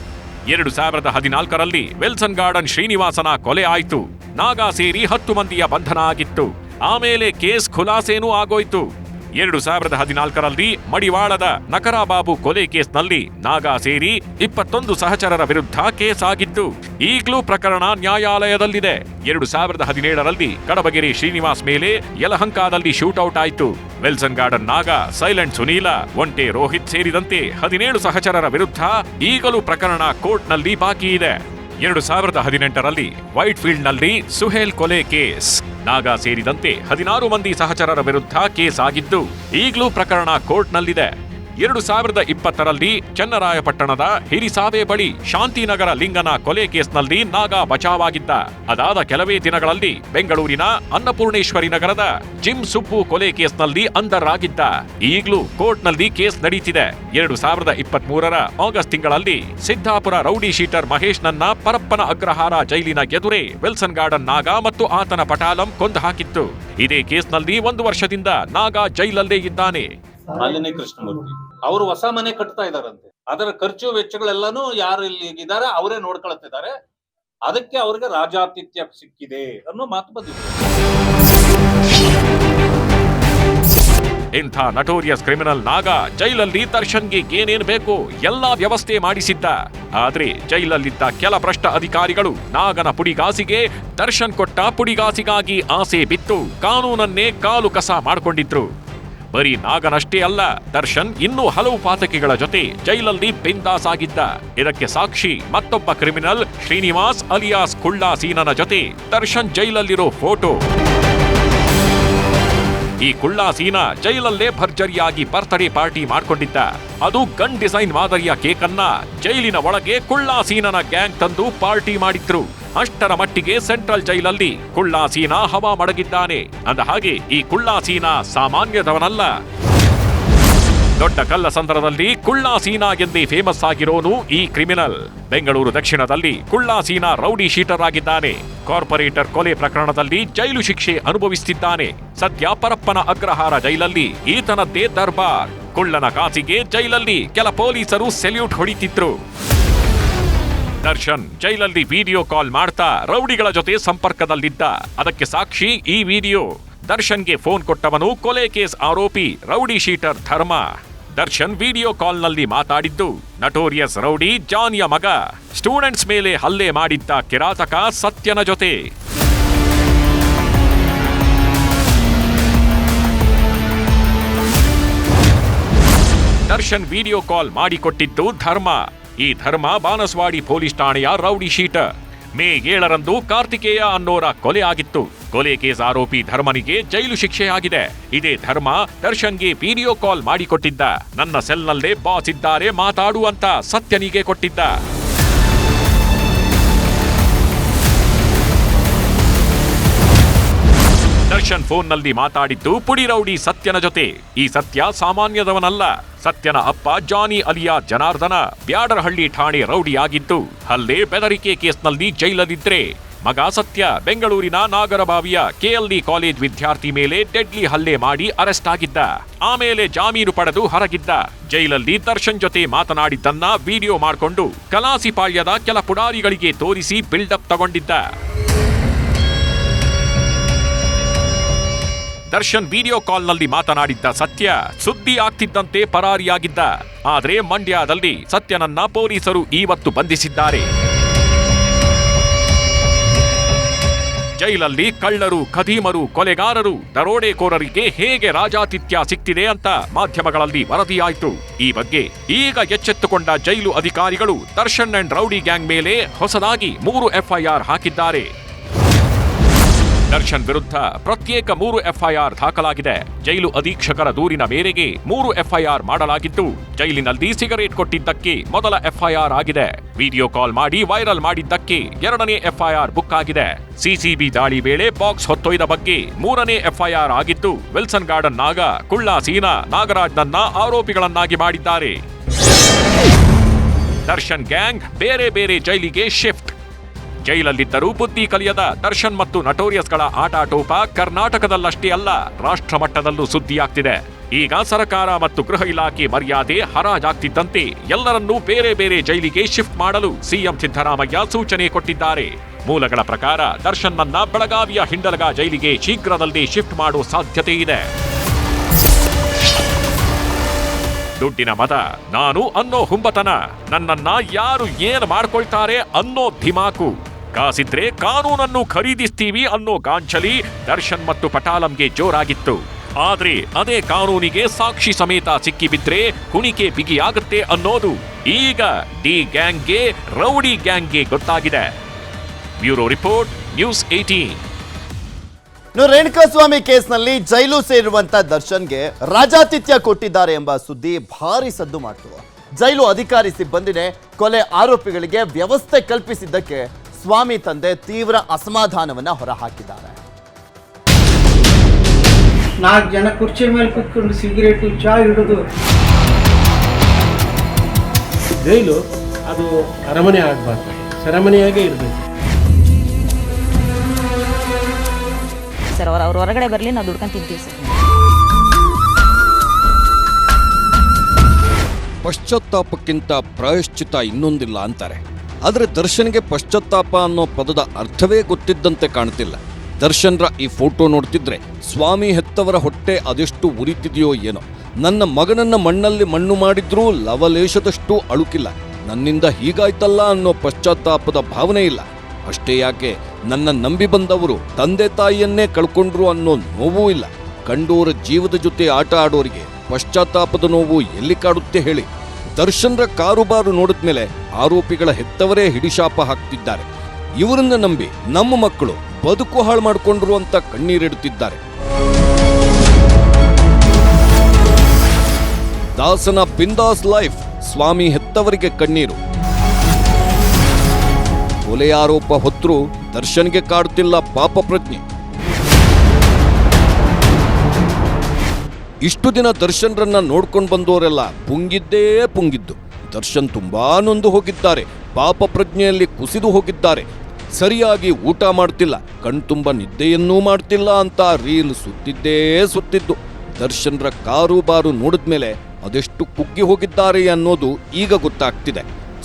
ಎರಡು ಸಾವಿರದ ಹದಿನಾಲ್ಕರಲ್ಲಿ ವಿಲ್ಸನ್ ಗಾರ್ಡನ್ ಶ್ರೀನಿವಾಸನ ಕೊಲೆ ಆಯಿತು. ನಾಗ ಸೇರಿ ಹತ್ತು ಮಂದಿಯ ಬಂಧನ ಆಗಿತ್ತು. ಆಮೇಲೆ ಕೇಸ್ ಖುಲಾಸೇನೂ ಆಗೋಯ್ತು. ಎರಡು ಸಾವಿರದ ಹದಿನಾಲ್ಕರಲ್ಲಿ ಮಡಿವಾಳದ ನಕರಾಬಾಬು ಕೊಲೆ ಕೇಸ್ನಲ್ಲಿ ನಾಗಾ ಸೇರಿ ಇಪ್ಪತ್ತೊಂದು ಸಹಚರರ ವಿರುದ್ಧ ಕೇಸ್ ಆಗಿತ್ತು ಈಗಲೂ ಪ್ರಕರಣ ನ್ಯಾಯಾಲಯದಲ್ಲಿದೆ. ಎರಡು ಸಾವಿರದ ಹದಿನೇಳರಲ್ಲಿ ಕಡಬಗಿರಿ ಶ್ರೀನಿವಾಸ್ ಮೇಲೆ ಯಲಹಂಕಾದಲ್ಲಿ ಶೂಟೌಟ್ ಆಯಿತು. Wilson Garden Naga, silent Sunila, ಒಂಟೆ ರೋಹಿತ್ ಸೇರಿದಂತೆ ಹದಿನೇಳು ಸಹಚರರ ವಿರುದ್ಧ ಈಗಲೂ ಪ್ರಕರಣ ಕೋರ್ಟ್ನಲ್ಲಿ ಬಾಕಿ ಇದೆ. ಎರಡು ಸಾವಿರದ ಹದಿನೆಂಟರಲ್ಲಿ ವೈಟ್ ಫೀಲ್ಡ್ನಲ್ಲಿ ಸುಹೇಲ್ ಕೊಲೆ ಕೇಸ್. ನಾಗ ಸೇರಿದಂತೆ ಹದಿನಾರು ಮಂದಿ ಸಹಚರರ ವಿರುದ್ಧ ಕೇಸ್ ಆಗಿದ್ದು, ಈಗಲೂ ಪ್ರಕರಣ ಕೋರ್ಟ್ನಲ್ಲಿದೆ. ಎರಡು ಸಾವಿರದ ಇಪ್ಪತ್ತರಲ್ಲಿ ಚನ್ನರಾಯಪಟ್ಟಣದ ಹಿರಿಸಾವೆ ಬಳಿ ಶಾಂತಿನಗರ ಲಿಂಗನ ಕೊಲೆ ಕೇಸ್ನಲ್ಲಿ ನಾಗ ಬಚಾವಾಗಿದ್ದ. ಅದಾದ ಕೆಲವೇ ದಿನಗಳಲ್ಲಿ ಬೆಂಗಳೂರಿನ ಅನ್ನಪೂರ್ಣೇಶ್ವರಿ ನಗರದ ಜಿಮ್ ಸುಪ್ಪು ಕೊಲೆ ಕೇಸ್ನಲ್ಲಿ ಅಂಧರಾಗಿದ್ದ. ಈಗಲೂ ಕೋರ್ಟ್ನಲ್ಲಿ ಕೇಸ್ ನಡೀತಿದೆ. ಎರಡು ಸಾವಿರದ ಇಪ್ಪತ್ತ್ ಮೂರರ ಆಗಸ್ಟ್ ತಿಂಗಳಲ್ಲಿ ಸಿದ್ದಾಪುರ ರೌಡಿ ಶೀಟರ್ ಮಹೇಶ್ ನನ್ನ ಪರಪ್ಪನ ಅಗ್ರಹಾರ ಜೈಲಿನ ಎದುರೇ ವಿಲ್ಸನ್ ಗಾರ್ಡನ್ ನಾಗ ಮತ್ತು ಆತನ ಪಟಾಲಂ ಕೊಂದು ಹಾಕಿತ್ತು. ಇದೇ ಕೇಸ್ನಲ್ಲಿ ಒಂದು ವರ್ಷದಿಂದ ನಾಗ ಜೈಲಲ್ಲೇ ಇದ್ದಾನೆ. ಕೃಷ್ಣಮೂರ್ತಿ. ಅವರು ಹೊಸ ಮನೆ ಕಟ್ತಾ ಇದಾರಂತೆ ಅದರ ಖರ್ಚು ವೆಚ್ಚಗಳೆಲ್ಲಾನು ಯಾರು ಇಲ್ಲಿ ಇದ್ದಾರೆ, ಅವರೇ ನೋಡ್ಕೊಳ್ತಿದ್ದಾರೆ. ಅದಕ್ಕೆ ಅವ್ರಿಗೆ ರಾಜಾತಿಥ್ಯ ಸಿಕ್ಕಿದೆ ಅನ್ನೋ ಮಾತು ಬಂದಿದೆ. ಇಂಥ ನಟೋರಿಯಸ್ ಕ್ರಿಮಿನಲ್ ನಾಗ ಜೈಲಲ್ಲಿ ದರ್ಶನ್ಗೆ ಏನೇನು ಬೇಕು ಎಲ್ಲಾ ವ್ಯವಸ್ಥೆ ಮಾಡಿಸಿದ್ದ. ಆದ್ರೆ ಜೈಲಲ್ಲಿದ್ದ ಕೆಲ ಭ್ರಷ್ಟ ಅಧಿಕಾರಿಗಳು ನಾಗನ ಪುಡಿಗಾಸಿಗೆ ದರ್ಶನ್ ಕೊಟ್ಟ ಪುಡಿಗಾಸಿಗಾಗಿ ಆಸೆ ಬಿತ್ತು. ಕಾನೂನನ್ನೇ ಕಾಲು ಕಸ ಮಾಡಿಕೊಂಡಿದ್ರು. ಬರೀ ನಾಗನಷ್ಟೇ ಅಲ್ಲ, ದರ್ಶನ್ ಇನ್ನೂ ಹಲವು ಪಾತಕಿಗಳ ಜೊತೆ ಜೈಲಲ್ಲಿ ಬಿಂದಾಸ್ ಆಗಿದ್ದ. ಇದಕ್ಕೆ ಸಾಕ್ಷಿ ಮತ್ತೊಬ್ಬ ಕ್ರಿಮಿನಲ್ ಶ್ರೀನಿವಾಸ್ ಅಲಿಯಾಸ್ ಕುಳ್ಳಾ ಸೀನನ ಜೊತೆ ದರ್ಶನ್ ಜೈಲಲ್ಲಿರೋ ಫೋಟೋ. ಈ ಕುಳ್ಳಾ ಸೀನ ಜೈಲಲ್ಲೇ ಭರ್ಜರಿಯಾಗಿ ಬರ್ತ್ಡೇ ಪಾರ್ಟಿ ಮಾಡ್ಕೊಂಡಿದ್ದ. ಅದು ಗನ್ ಡಿಸೈನ್ ಮಾದರಿಯ ಕೇಕನ್ನ ಜೈಲಿನ ಒಳಗೆ ಕುಳ್ಳಾ ಸೀನನ ಗ್ಯಾಂಗ್ ತಂದು ಪಾರ್ಟಿ ಮಾಡಿದ್ರು. ಅಷ್ಟರ ಮಟ್ಟಿಗೆ ಸೆಂಟ್ರಲ್ ಜೈಲಲ್ಲಿ ಕುಳ್ಳಾಸೀನಾ ಹವಾ ಮಡಗಿದ್ದಾನೆ. ಅಂದ ಹಾಗೆ ಈ ಕುಳ್ಳಾಸೀನಾ ಸಾಮಾನ್ಯದವನಲ್ಲ. ದೊಡ್ಡ ಕಲ್ಲಸಂದ್ರದಲ್ಲಿ ಕುಳ್ಳಾಸೀನಾ ಎಂದೇ ಫೇಮಸ್ ಆಗಿರೋನು ಈ ಕ್ರಿಮಿನಲ್ ಬೆಂಗಳೂರು ದಕ್ಷಿಣದಲ್ಲಿ ಕುಳ್ಳಾಸೀನಾ ರೌಡಿ ಶೀಟರ್ ಆಗಿದ್ದಾನೆ. ಕಾರ್ಪೊರೇಟರ್ ಕೊಲೆ ಪ್ರಕರಣದಲ್ಲಿ ಜೈಲು ಶಿಕ್ಷೆ ಅನುಭವಿಸುತ್ತಿದ್ದಾನೆ ಸದ್ಯ ಪರಪ್ಪನ ಅಗ್ರಹಾರ ಜೈಲಲ್ಲಿ ಈತನದ್ದೇ ದರ್ಬಾರ್. ಕುಳ್ಳನ ಕಾಸಿಗೆ ಜೈಲಲ್ಲಿ ಕೆಲ ಪೊಲೀಸರು ಸೆಲ್ಯೂಟ್ ಹೊಡಿತಿದ್ರು. ದರ್ಶನ್ ಜೈಲಲ್ಲಿ ವಿಡಿಯೋ ಕಾಲ್ ಮಾಡ್ತಾ ರೌಡಿಗಳ ಜೊತೆ ಸಂಪರ್ಕದಲ್ಲಿದ್ದ. ಅದಕ್ಕೆ ಸಾಕ್ಷಿ ಈ ವಿಡಿಯೋ. ದರ್ಶನ್ಗೆ ಫೋನ್ ಕೊಟ್ಟವನು ಕೊಲೆ ಕೇಸ್ ಆರೋಪಿ ರೌಡಿ ಶೀಟರ್ ಧರ್ಮ. ದರ್ಶನ್ ವಿಡಿಯೋ ಕಾಲ್ನಲ್ಲಿ ಮಾತಾಡಿದ್ದು, ನಟೋರಿಯಸ್ ರೌಡಿ ಜಾನಿಯ ಮಗ. ಸ್ಟೂಡೆಂಟ್ಸ್ ಮೇಲೆ ಹಲ್ಲೆ ಮಾಡಿದ್ದ ಕಿರಾತಕ ಸತ್ಯನ ಜೊತೆ. Darshan video call ಮಾಡಿಕೊಟ್ಟಿದ್ದು Dharma. ಈ ಧರ್ಮ ಬಾನಸ್ವಾಡಿ ಪೊಲೀಸ್ ಠಾಣೆಯ ರೌಡಿ ಶೀಟರ್ ಮೇ ಏಳರಂದು ಕಾರ್ತಿಕೇಯ ಅನ್ನೋರ ಕೊಲೆ ಆಗಿತ್ತು. ಕೊಲೆ ಕೇಸ್ ಆರೋಪಿ ಧರ್ಮನಿಗೆ ಜೈಲು ಶಿಕ್ಷೆಯಾಗಿದೆ ಇದೇ ಧರ್ಮ ದರ್ಶನ್ಗೆ ವಿಡಿಯೋ ಕಾಲ್ ಮಾಡಿಕೊಟ್ಟಿದ್ದ. ನನ್ನ ಸೆಲ್ನಲ್ಲೇ ಬಾಸ್ ಇದ್ದಾರೆ ಮಾತಾಡುವಂತ ಸತ್ಯನಿಗೆ ಕೊಟ್ಟಿದ್ದ. ದರ್ಶನ್ ಫೋನ್ನಲ್ಲಿ ಮಾತಾಡಿದ್ದು, ಪುಡಿ ರೌಡಿ ಸತ್ಯನ ಜೊತೆ. ಈ ಸತ್ಯ ಸಾಮಾನ್ಯದವನಲ್ಲ. ಸತ್ಯನ ಅಪ್ಪ ಜಾನಿ ಅಲಿಯಾ ಜನಾರ್ದನ ಬ್ಯಾಡರಹಳ್ಳಿ ಠಾಣೆ ರೌಡಿಯಾಗಿದ್ದು, ಹಲ್ಲೆ ಬೆದರಿಕೆ ಕೇಸ್ನಲ್ಲಿ ಜೈಲದಿದ್ರೆ. ಮಗ ಸತ್ಯ ಬೆಂಗಳೂರಿನ ನಾಗರಬಾವಿಯ ಕೆಎಲ್ಡಿ ಕಾಲೇಜ್ ವಿದ್ಯಾರ್ಥಿ ಮೇಲೆ ಡೆಡ್ಲಿ ಹಲ್ಲೆ ಮಾಡಿ ಅರೆಸ್ಟ್ ಆಗಿದ್ದ. ಆಮೇಲೆ ಜಾಮೀನು ಪಡೆದು ಹೊರಗಿದ್ದ. ಜೈಲಲ್ಲಿ ದರ್ಶನ್ ಜೊತೆ ಮಾತನಾಡಿದ್ದನ್ನ ವಿಡಿಯೋ ಮಾಡಿಕೊಂಡು ಕಲಾಸಿಪಾಳ್ಯದ ಕೆಲ ಪುಡಾರಿಗಳಿಗೆ ತೋರಿಸಿ ಬಿಲ್ಡಪ್ ತಗೊಂಡಿದ್ದ. ದರ್ಶನ್ ವಿಡಿಯೋ ಕಾಲ್ನಲ್ಲಿ ಮಾತನಾಡಿದ್ದ ಸತ್ಯ, ಸುದ್ದಿ ಆಗ್ತಿದ್ದಂತೆ ಪರಾರಿಯಾಗಿದ್ದ. ಆದರೆ ಮಂಡ್ಯದಲ್ಲಿ ಸತ್ಯನನ್ನ ಪೊಲೀಸರು ಇವತ್ತು ಬಂಧಿಸಿದ್ದಾರೆ. ಜೈಲಲ್ಲಿ ಕಳ್ಳರು, ಖದೀಮರು, ಕೊಲೆಗಾರರು, ದರೋಡೆಕೋರರಿಗೆ ಹೇಗೆ ರಾಜಾತಿಥ್ಯ ಸಿಕ್ತಿದೆ ಅಂತ ಮಾಧ್ಯಮಗಳಲ್ಲಿ ವರದಿಯಾಯಿತು. ಈ ಬಗ್ಗೆ ಈಗ ಎಚ್ಚೆತ್ತುಕೊಂಡ ಜೈಲು ಅಧಿಕಾರಿಗಳು ದರ್ಶನ್ ಅಂಡ್ ರೌಡಿ ಗ್ಯಾಂಗ್ ಮೇಲೆ ಹೊಸದಾಗಿ ಮೂರು ಎಫ್ಐಆರ್ ಹಾಕಿದ್ದಾರೆ. ದರ್ಶನ್ ವಿರುದ್ಧ ಪ್ರತ್ಯೇಕ ಮೂರು ಎಫ್ಐಆರ್ ದಾಖಲಾಗಿದೆ. ಜೈಲು ಅಧೀಕ್ಷಕರ ದೂರಿನ ಮೇರೆಗೆ ಮೂರು ಎಫ್ಐಆರ್ ಮಾಡಲಾಗಿದ್ದು, ಜೈಲಿನಲ್ಲಿ ಸಿಗರೇಟ್ ಕೊಟ್ಟಿದ್ದಕ್ಕೆ ಮೊದಲ ಎಫ್ಐಆರ್ ಆಗಿದೆ. ವಿಡಿಯೋ ಕಾಲ್ ಮಾಡಿ ವೈರಲ್ ಮಾಡಿದ್ದಕ್ಕೆ ಎರಡನೇ ಎಫ್ಐಆರ್ ಬುಕ್ ಆಗಿದೆ. ಸಿಸಿಬಿ ದಾಳಿ ವೇಳೆ ಬಾಕ್ಸ್ ಹೊತ್ತೊಯ್ದ ಬಗ್ಗೆ ಮೂರನೇ ಎಫ್ಐಆರ್ ಆಗಿದ್ದು, ವಿಲ್ಸನ್ ಗಾರ್ಡನ್ ನಾಗ, ಕುಳ್ಳಾ, ಸೀನಾ ನಾಗರಾಜ್ನನ್ನ ಆರೋಪಿಗಳನ್ನಾಗಿ ಮಾಡಿದ್ದಾರೆ. ದರ್ಶನ್ ಗ್ಯಾಂಗ್ ಬೇರೆ ಬೇರೆ ಜೈಲಿಗೆ ಶಿಫ್ಟ್ ಜೈಲಲ್ಲಿದ್ದರೂ ಬುದ್ಧಿ ಕಲಿಯದ ದರ್ಶನ್ ಮತ್ತು ನಟೋರಿಯಸ್ಗಳ ಆಟಾಟೋಪ ಕರ್ನಾಟಕದಲ್ಲಷ್ಟೇ ಅಲ್ಲ ರಾಷ್ಟ್ರ ಮಟ್ಟದಲ್ಲೂ ಸುದ್ದಿಯಾಗ್ತಿದೆ. ಈಗ ಸರಕಾರ ಮತ್ತು ಗೃಹ ಇಲಾಖೆ ಮರ್ಯಾದೆ ಹರಾಜಾಗ್ತಿದ್ದಂತೆ ಎಲ್ಲರನ್ನೂ ಬೇರೆ ಬೇರೆ ಜೈಲಿಗೆ ಶಿಫ್ಟ್ ಮಾಡಲು ಸಿಎಂ ಸಿದ್ದರಾಮಯ್ಯ ಸೂಚನೆ ಕೊಟ್ಟಿದ್ದಾರೆ. ಮೂಲಗಳ ಪ್ರಕಾರ ದರ್ಶನ್ನನ್ನ ಬೆಳಗಾವಿಯ ಹಿಂಡಲಗ ಜೈಲಿಗೆ ಶೀಘ್ರದಲ್ಲಿ ಶಿಫ್ಟ್ ಮಾಡುವ ಸಾಧ್ಯತೆ ಇದೆ. ದುಡ್ಡಿನ ಮದ, ನಾನು ಅನ್ನೋ ಹುಂಬತನ, ನನ್ನನ್ನ ಯಾರು ಏನು ಮಾಡ್ಕೊಳ್ತಾರೆ ಅನ್ನೋ ಧಿಮಾಕು ಕಾಸಿದ್ರೆ ಕಾನೂನನ್ನು ಖರೀದಿಸ್ತೀವಿ ಅನ್ನೋ ಗಾಂಚಲಿ ದರ್ಶನ್ ಮತ್ತು ಪಟಾಲಂಗೆ ಜೋರಾಗಿತ್ತು. ಆದ್ರೆ ಅದೇ ಕಾನೂನಿಗೆ ಸಾಕ್ಷಿ ಸಮೇತ ಸಿಕ್ಕಿಬಿದ್ರೆ ಕುಣಿಕೆ ಬಿಗಿಯಾಗುತ್ತೆ ಅನ್ನೋದು ಈಗ ಡಿ ಗ್ಯಾಂಗ್ಗೆ, ರೌಡಿ ಗ್ಯಾಂಗ್ಗೆ ಗೊತ್ತಾಗಿದೆ. Bureau report, news eighteen Renukaswamy ಕೇಸ್ನಲ್ಲಿ ಜೈಲು ಸೇರಿರುವಂತ ದರ್ಶನ್ಗೆ ರಾಜಾತಿಥ್ಯ ಕೊಟ್ಟಿದ್ದಾರೆ ಎಂಬ ಸುದ್ದಿ ಭಾರಿ ಸದ್ದು ಮಾಡ್ತು. ಜೈಲು ಅಧಿಕಾರಿ ಸಿಬ್ಬಂದಿನೇ ಕೊಲೆ ಆರೋಪಿಗಳಿಗೆ ವ್ಯವಸ್ಥೆ ಕಲ್ಪಿಸಿದ್ದಕ್ಕೆ ಸ್ವಾಮಿ ತಂದೆ ತೀವ್ರ ಅಸಮಾಧಾನವನ್ನ ಹೊರಹಾಕಿದ್ದಾರೆ. ನಾಲ್ಕು ಜನ ಕುರ್ಚಿ ಮೇಲೆ ಕುತ್ಕೊಂಡು ಸಿಗರೇಟು ಚಾ ಹಿಡಿದು. ಜೈಲು ಅದು ಅರಮನೆ ಆಗಬಾರ್ದು. ಸೆರೆಮನೆಯಾಗೇ ಇರಬೇಕು. ಸರ್ ಅವ್ರು ಅವ್ರ ಹೊರಗಡೆ ಬರಲಿ ನಾವು ದುಡ್ಕೊಂಡು ತಿಂತೀವಿ ಸರ್. ಪಶ್ಚಾತ್ತಾಪಕ್ಕಿಂತ ಪ್ರಾಯಶ್ಚಿತ ಇನ್ನೊಂದಿಲ್ಲ ಅಂತಾರೆ. ಆದರೆ ದರ್ಶನ್ಗೆ ಪಶ್ಚಾತ್ತಾಪ ಅನ್ನೋ ಪದದ ಅರ್ಥವೇ ಗೊತ್ತಿದ್ದಂತೆ ಕಾಣ್ತಿಲ್ಲ. ದರ್ಶನ್ರ ಈ ಫೋಟೋ ನೋಡ್ತಿದ್ರೆ, ಸ್ವಾಮಿ ಹೆತ್ತವರ ಹೊಟ್ಟೆ ಅದೆಷ್ಟು ಉರಿತಿದೆಯೋ ಏನೋ. ನನ್ನ ಮಗನನ್ನ ಮಣ್ಣಲ್ಲಿ ಮಣ್ಣು ಮಾಡಿದ್ರೂ ಲವಲೇಶದಷ್ಟು ಅಳುಕಿಲ್ಲ. ನನ್ನಿಂದ ಹೀಗಾಯ್ತಲ್ಲ ಅನ್ನೋ ಪಶ್ಚಾತ್ತಾಪದ ಭಾವನೆ ಇಲ್ಲ. ಅಷ್ಟೇ ಯಾಕೆ, ನನ್ನ ನಂಬಿ ಬಂದವರು ತಂದೆ ತಾಯಿಯನ್ನೇ ಕಳ್ಕೊಂಡ್ರು ಅನ್ನೋ ನೋವೂ ಇಲ್ಲ. ಕಂಡೋರ ಜೀವದ ಜೊತೆ ಆಟ ಆಡೋರಿಗೆ ಪಶ್ಚಾತ್ತಾಪದ ನೋವು ಎಲ್ಲಿ ಕಾಡುತ್ತೆ ಹೇಳಿ. ದರ್ಶನ್ರ ಕಾರುಬಾರು ನೋಡಿದ್ಮೇಲೆ ಆರೋಪಿಗಳ ಹೆತ್ತವರೇ ಹಿಡಿಶಾಪ ಹಾಕ್ತಿದ್ದಾರೆ. ಇವರನ್ನ ನಂಬಿ ನಮ್ಮ ಮಕ್ಕಳು ಬದುಕು ಹಾಳು ಮಾಡಿಕೊಂಡ್ರು ಅಂತ ಕಣ್ಣೀರಿಡುತ್ತಿದ್ದಾರೆ ದಾಸನ ಬಿಂದಾಸ್ ಲೈಫ್ ಸ್ವಾಮಿ ಹೆತ್ತವರಿಗೆ ಕಣ್ಣೀರು. ಕೊಲೆ ಆರೋಪ ಹೊತ್ತರೂ ದರ್ಶನ್ಗೆ ಕಾಡುತ್ತಿಲ್ಲ ಪಾಪ ಪ್ರಜ್ಞೆ. ಇಷ್ಟು ದಿನ ದರ್ಶನ್ರನ್ನ ನೋಡ್ಕೊಂಡು ಬಂದವರೆಲ್ಲ ಪುಂಗಿದ್ದೇ ಪುಂಗಿದ್ದು. ದರ್ಶನ್ ತುಂಬಾ ನೊಂದು ಹೋಗಿದ್ದಾರೆ. ಪಾಪ ಪ್ರಜ್ಞೆಯಲ್ಲಿ ಕುಸಿದು ಹೋಗಿದ್ದಾರೆ. ಸರಿಯಾಗಿ ಊಟ ಮಾಡ್ತಿಲ್ಲ. ಕಣ್ತುಂಬ ನಿದ್ದೆಯನ್ನೂ ಮಾಡ್ತಿಲ್ಲ ಅಂತ ರೀಲ್ ಸುತ್ತಿದ್ದೇ ಸುತ್ತಿದ್ದು. ದರ್ಶನ್ರ ಕಾರು ಬಾರು ನೋಡಿದ್ಮೇಲೆ ಅದೆಷ್ಟು ಕುಗ್ಗಿ ಹೋಗಿದ್ದಾರೆ ಅನ್ನೋದು ಈಗ ಗೊತ್ತಾಗ್ತಿದೆ.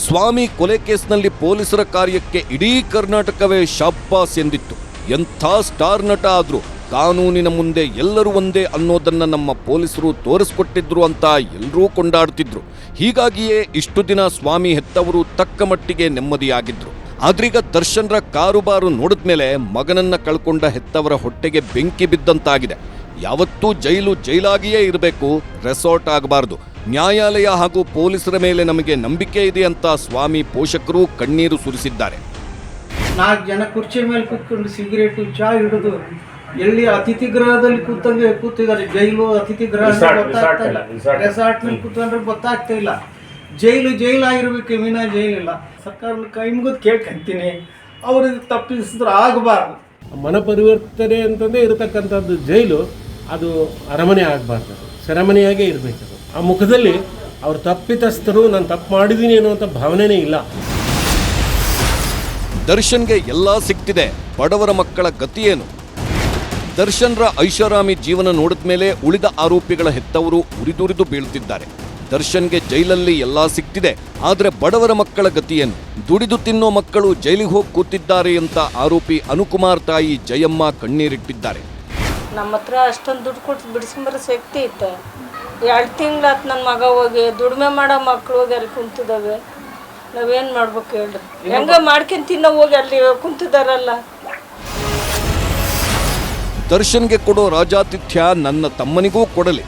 ಸ್ವಾಮಿ ಕೊಲೆ ಕೇಸ್ನಲ್ಲಿ ಪೊಲೀಸರ ಕಾರ್ಯಕ್ಕೆ ಇಡೀ ಕರ್ನಾಟಕವೇ ಶಾಬ್ಬಾಸ್ ಎಂದಿತ್ತು. ಎಂಥ ಸ್ಟಾರ್ ನಟ ಆದ್ರೂ ಕಾನೂನಿನ ಮುಂದೆ ಎಲ್ಲರೂ ಒಂದೇ ಅನ್ನೋದನ್ನು ನಮ್ಮ ಪೊಲೀಸರು ತೋರಿಸ್ಕೊಟ್ಟಿದ್ರು ಅಂತ ಎಲ್ಲರೂ ಕೊಂಡಾಡ್ತಿದ್ರು. ಹೀಗಾಗಿಯೇ ಇಷ್ಟು ದಿನ ಸ್ವಾಮಿ ಹೆತ್ತವರು ತಕ್ಕ ಮಟ್ಟಿಗೆ ನೆಮ್ಮದಿಯಾಗಿದ್ರು. ಆದ್ರೀಗ ದರ್ಶನ್ರ ಕಾರುಬಾರು ನೋಡಿದ್ಮೇಲೆ ಮಗನನ್ನ ಕಳ್ಕೊಂಡ ಹೆತ್ತವರ ಹೊಟ್ಟೆಗೆ ಬೆಂಕಿ ಬಿದ್ದಂತಾಗಿದೆ. ಯಾವತ್ತೂ ಜೈಲು ಜೈಲಾಗಿಯೇ ಇರಬೇಕು, ರೆಸಾರ್ಟ್ ಆಗಬಾರ್ದು. ನ್ಯಾಯಾಲಯ ಹಾಗೂ ಪೊಲೀಸರ ಮೇಲೆ ನಮಗೆ ನಂಬಿಕೆ ಇದೆ ಅಂತ ಸ್ವಾಮಿ ಪೋಷಕರು ಕಣ್ಣೀರು ಸುರಿಸಿದ್ದಾರೆ. ನಾಲ್ಕು ಜನ ಕುರ್ಚಿ ಮೇಲೆ ಕೂತ್ಕೊಂಡು ಸಿಗರೇಟು, ಚಾ ಹಿಡಿದು ಎಲ್ಲಿ ಅತಿಥಿ ಗೃಹದಲ್ಲಿ ಕೂತಂಗೆ ಕೂತಿದ್ದಾರೆ ಜೈಲು ಅತಿಥಿ ಗೃಹ ಗೊತ್ತಾಗ್ತಾ ಇಲ್ಲ. ರೆಸಾರ್ಟ್ನಲ್ಲಿ ಕೂತ್ಕೊಂಡ್ರೆ ಗೊತ್ತಾಗ್ತಾ ಇಲ್ಲ. ಜೈಲು ಜೈಲಾಗಿರ್ಬೇಕು ವಿನ ಜೈಲಿಲ್ಲ ಸರ್ಕಾರ ಕೈ ಮುಗಿದು ಕೇಳ್ಕೊಂತೀನಿ. ಅವ್ರಿಗೆ ತಪ್ಪಿಸಿದ್ರೆ ಆಗಬಾರ್ದು. ಮನ ಪರಿವರ್ತನೆ ಅಂತಂದೇ ಇರತಕ್ಕಂಥದ್ದು ಜೈಲು ಅದು ಅರಮನೆ ಆಗಬಾರ್ದು. ಸೆರೆಮನೆಯಾಗೇ ಇರಬೇಕು ಆ ಮುಖದಲ್ಲಿ ಅವ್ರು ತಪ್ಪಿತಸ್ಥರು ನಾನು ತಪ್ಪು ಮಾಡಿದ್ದೀನಿ ಅನ್ನುವಂಥ ಭಾವನೆನೇ ಇಲ್ಲ. ದರ್ಶನ್ಗೆ ಎಲ್ಲ ಸಿಗ್ತಿದೆ ಬಡವರ ಮಕ್ಕಳ ಗತಿಯೇನು ದರ್ಶನ್ರ ಐಷಾರಾಮಿ ಜೀವನ ನೋಡಿದ ಮೇಲೆ ಉಳಿದ ಆರೋಪಿಗಳ ಹೆತ್ತವರು ಉರಿದುರಿದು ಬೀಳ್ತಿದ್ದಾರೆ ದರ್ಶನ್ಗೆ ಜೈಲಲ್ಲಿ ಎಲ್ಲ ಸಿಕ್ತಿದೆ ಆದರೆ ಬಡವರ ಮಕ್ಕಳ ಗತಿಯೇನು? ದುಡಿದು ತಿನ್ನೋ ಮಕ್ಕಳು ಜೈಲಿಗೆ ಹೋಗಿ ಕೂತಿದ್ದಾರೆ ಅಂತ ಆರೋಪಿ ಅನುಕುಮಾರ್ ತಾಯಿ ಜಯಮ್ಮ ಕಣ್ಣೀರಿಟ್ಟಿದ್ದಾರೆ. ನಮ್ಮ ಹತ್ರ ಅಷ್ಟೊಂದು ದುಡ್ಡು ಕೊಟ್ಟು ಬಿಡಿಸ್ಕೊಂಬರೋ ಶಕ್ತಿ ಇತ್ತು. ಎರಡು ತಿಂಗಳಾತು ನನ್ನ ಮಗ ಹೋಗಿ ದುಡಿಮೆ ಮಾಡೋ ಮಕ್ಕಳು ಹೋಗಿ ಅಲ್ಲಿ ಕುಂತಿದ್ದಾವೆ. ನಾವೇನು ಮಾಡ್ಬೇಕು ಹೇಳ್ರಿ? ಹೆಂಗ ಮಾಡ್ಕೊಂಡು ತಿನ್ನೋ ಹೋಗಿ ಅಲ್ಲಿ ಕುಂತಿದಾರಲ್ಲ ದರ್ಶನ್ಗೆ ಕೊಡೋ ರಾಜಾತಿಥ್ಯ ನನ್ನ ತಮ್ಮನಿಗೂ ಕೊಡಲಿ.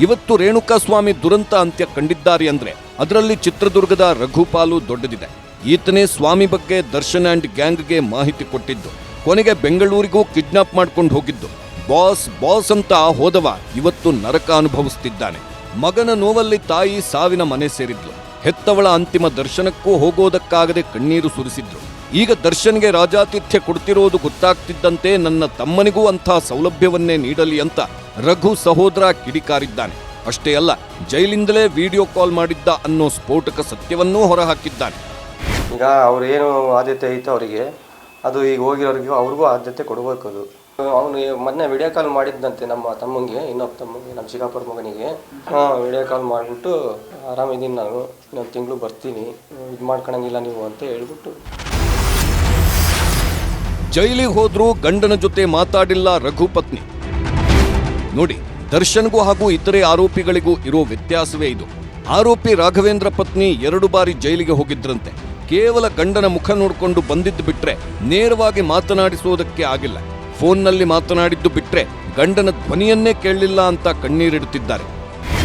ಇವತ್ತು ರೇಣುಕಾಸ್ವಾಮಿ ದುರಂತ ಅಂತ್ಯ ಕಂಡಿದ್ದಾರೆ ಅಂದ್ರೆ ಅದರಲ್ಲಿ ಚಿತ್ರದುರ್ಗದ ರಘುಪಾಲು ದೊಡ್ಡದಿದೆ. ಈತನೇ ಸ್ವಾಮಿ ಬಗ್ಗೆ ದರ್ಶನ್ ಅಂಡ್ ಗ್ಯಾಂಗ್ಗೆ ಮಾಹಿತಿ ಕೊಟ್ಟಿದ್ದು. ಕೊನೆಗೆ ಬೆಂಗಳೂರಿಗೂ ಕಿಡ್ನಾಪ್ ಮಾಡ್ಕೊಂಡು ಹೋಗಿದ್ದು. ಬಾಸ್ ಬಾಸ್ ಅಂತ ಹೋದವ ಇವತ್ತು ನರಕ ಅನುಭವಿಸ್ತಿದ್ದಾನೆ. ಮಗನ ನೋವಲ್ಲಿ ತಾಯಿ ಸಾವಿನ ಮನೆ ಸೇರಿದ್ಲು. ಹೆತ್ತವಳ ಅಂತಿಮ ದರ್ಶನಕ್ಕೂ ಹೋಗೋದಕ್ಕಾಗದೆ ಕಣ್ಣೀರು ಸುರಿಸಿದ್ರು. ಈಗ ದರ್ಶನ್ಗೆ ರಾಜಾತಿಥ್ಯ ಕೊಡ್ತಿರೋದು ಗೊತ್ತಾಗ್ತಿದ್ದಂತೆ ನನ್ನ ತಮ್ಮನಿಗೂ ಅಂಥ ಸೌಲಭ್ಯವನ್ನೇ ನೀಡಲಿ ಅಂತ ರಘು ಸಹೋದರ ಕಿಡಿಕಾರಿದ್ದಾನೆ. ಅಷ್ಟೇ ಅಲ್ಲ, ಜೈಲಿಂದಲೇ ವಿಡಿಯೋ ಕಾಲ್ ಮಾಡಿದ್ದ ಅನ್ನೋ ಸ್ಫೋಟಕ ಸತ್ಯವನ್ನೂ ಹೊರಹಾಕಿದ್ದಾನೆ. ಈಗ ಅವ್ರೇನು ಆದ್ಯತೆ ಐತೆ ಅವರಿಗೆ, ಅದು ಈಗ ಹೋಗಿರೋರಿಗೂ ಅವ್ರಿಗೂ ಆದ್ಯತೆ ಕೊಡಬೇಕು ಅದು. ಅವನು ಮೊನ್ನೆ ವಿಡಿಯೋ ಕಾಲ್ ಮಾಡಿದ್ದಂತೆ ನಮ್ಮ ತಮ್ಮಂಗೆ, ಇನ್ನೊಬ್ಬ ತಮ್ಮಂಗೆ, ನಮ್ಮ ಚಿಕ್ಕಪ್ಪರ ಮಗನಿಗೆ. ಹಾಂ ವಿಡಿಯೋ ಕಾಲ್ ಮಾಡಿಬಿಟ್ಟು, ಆರಾಮಿದ್ದೀನಿ ನಾನು, ಇನ್ನೊಂದು ತಿಂಗಳು ಬರ್ತೀನಿ, ಇದು ಮಾಡ್ಕೊಳಂಗಿಲ್ಲ ನೀವು ಅಂತ ಹೇಳ್ಬಿಟ್ಟು. ಜೈಲಿಗೆ ಹೋದ್ರೂ ಗಂಡನ ಜೊತೆ ಮಾತಾಡಿಲ್ಲ ರಘು ಪತ್ನಿ. ನೋಡಿ ದರ್ಶನ್ಗೂ ಹಾಗೂ ಇತರೆ ಆರೋಪಿಗಳಿಗೂ ಇರೋ ವ್ಯತ್ಯಾಸವೇ ಇದು. ಆರೋಪಿ ರಾಘವೇಂದ್ರ ಪತ್ನಿ ಎರಡು ಬಾರಿ ಜೈಲಿಗೆ ಹೋಗಿದ್ರಂತೆ. ಕೇವಲ ಗಂಡನ ಮುಖ ನೋಡಿಕೊಂಡು ಬಂದಿದ್ದು ಬಿಟ್ರೆ ನೇರವಾಗಿ ಮಾತನಾಡಿಸೋದಕ್ಕೆ ಆಗಿಲ್ಲ. ಫೋನ್ನಲ್ಲಿ ಮಾತನಾಡಿದ್ದು ಬಿಟ್ರೆ ಗಂಡನ ಧ್ವನಿಯನ್ನೇ ಕೇಳಲಿಲ್ಲ ಅಂತ ಕಣ್ಣೀರಿಡುತ್ತಿದ್ದಾರೆ.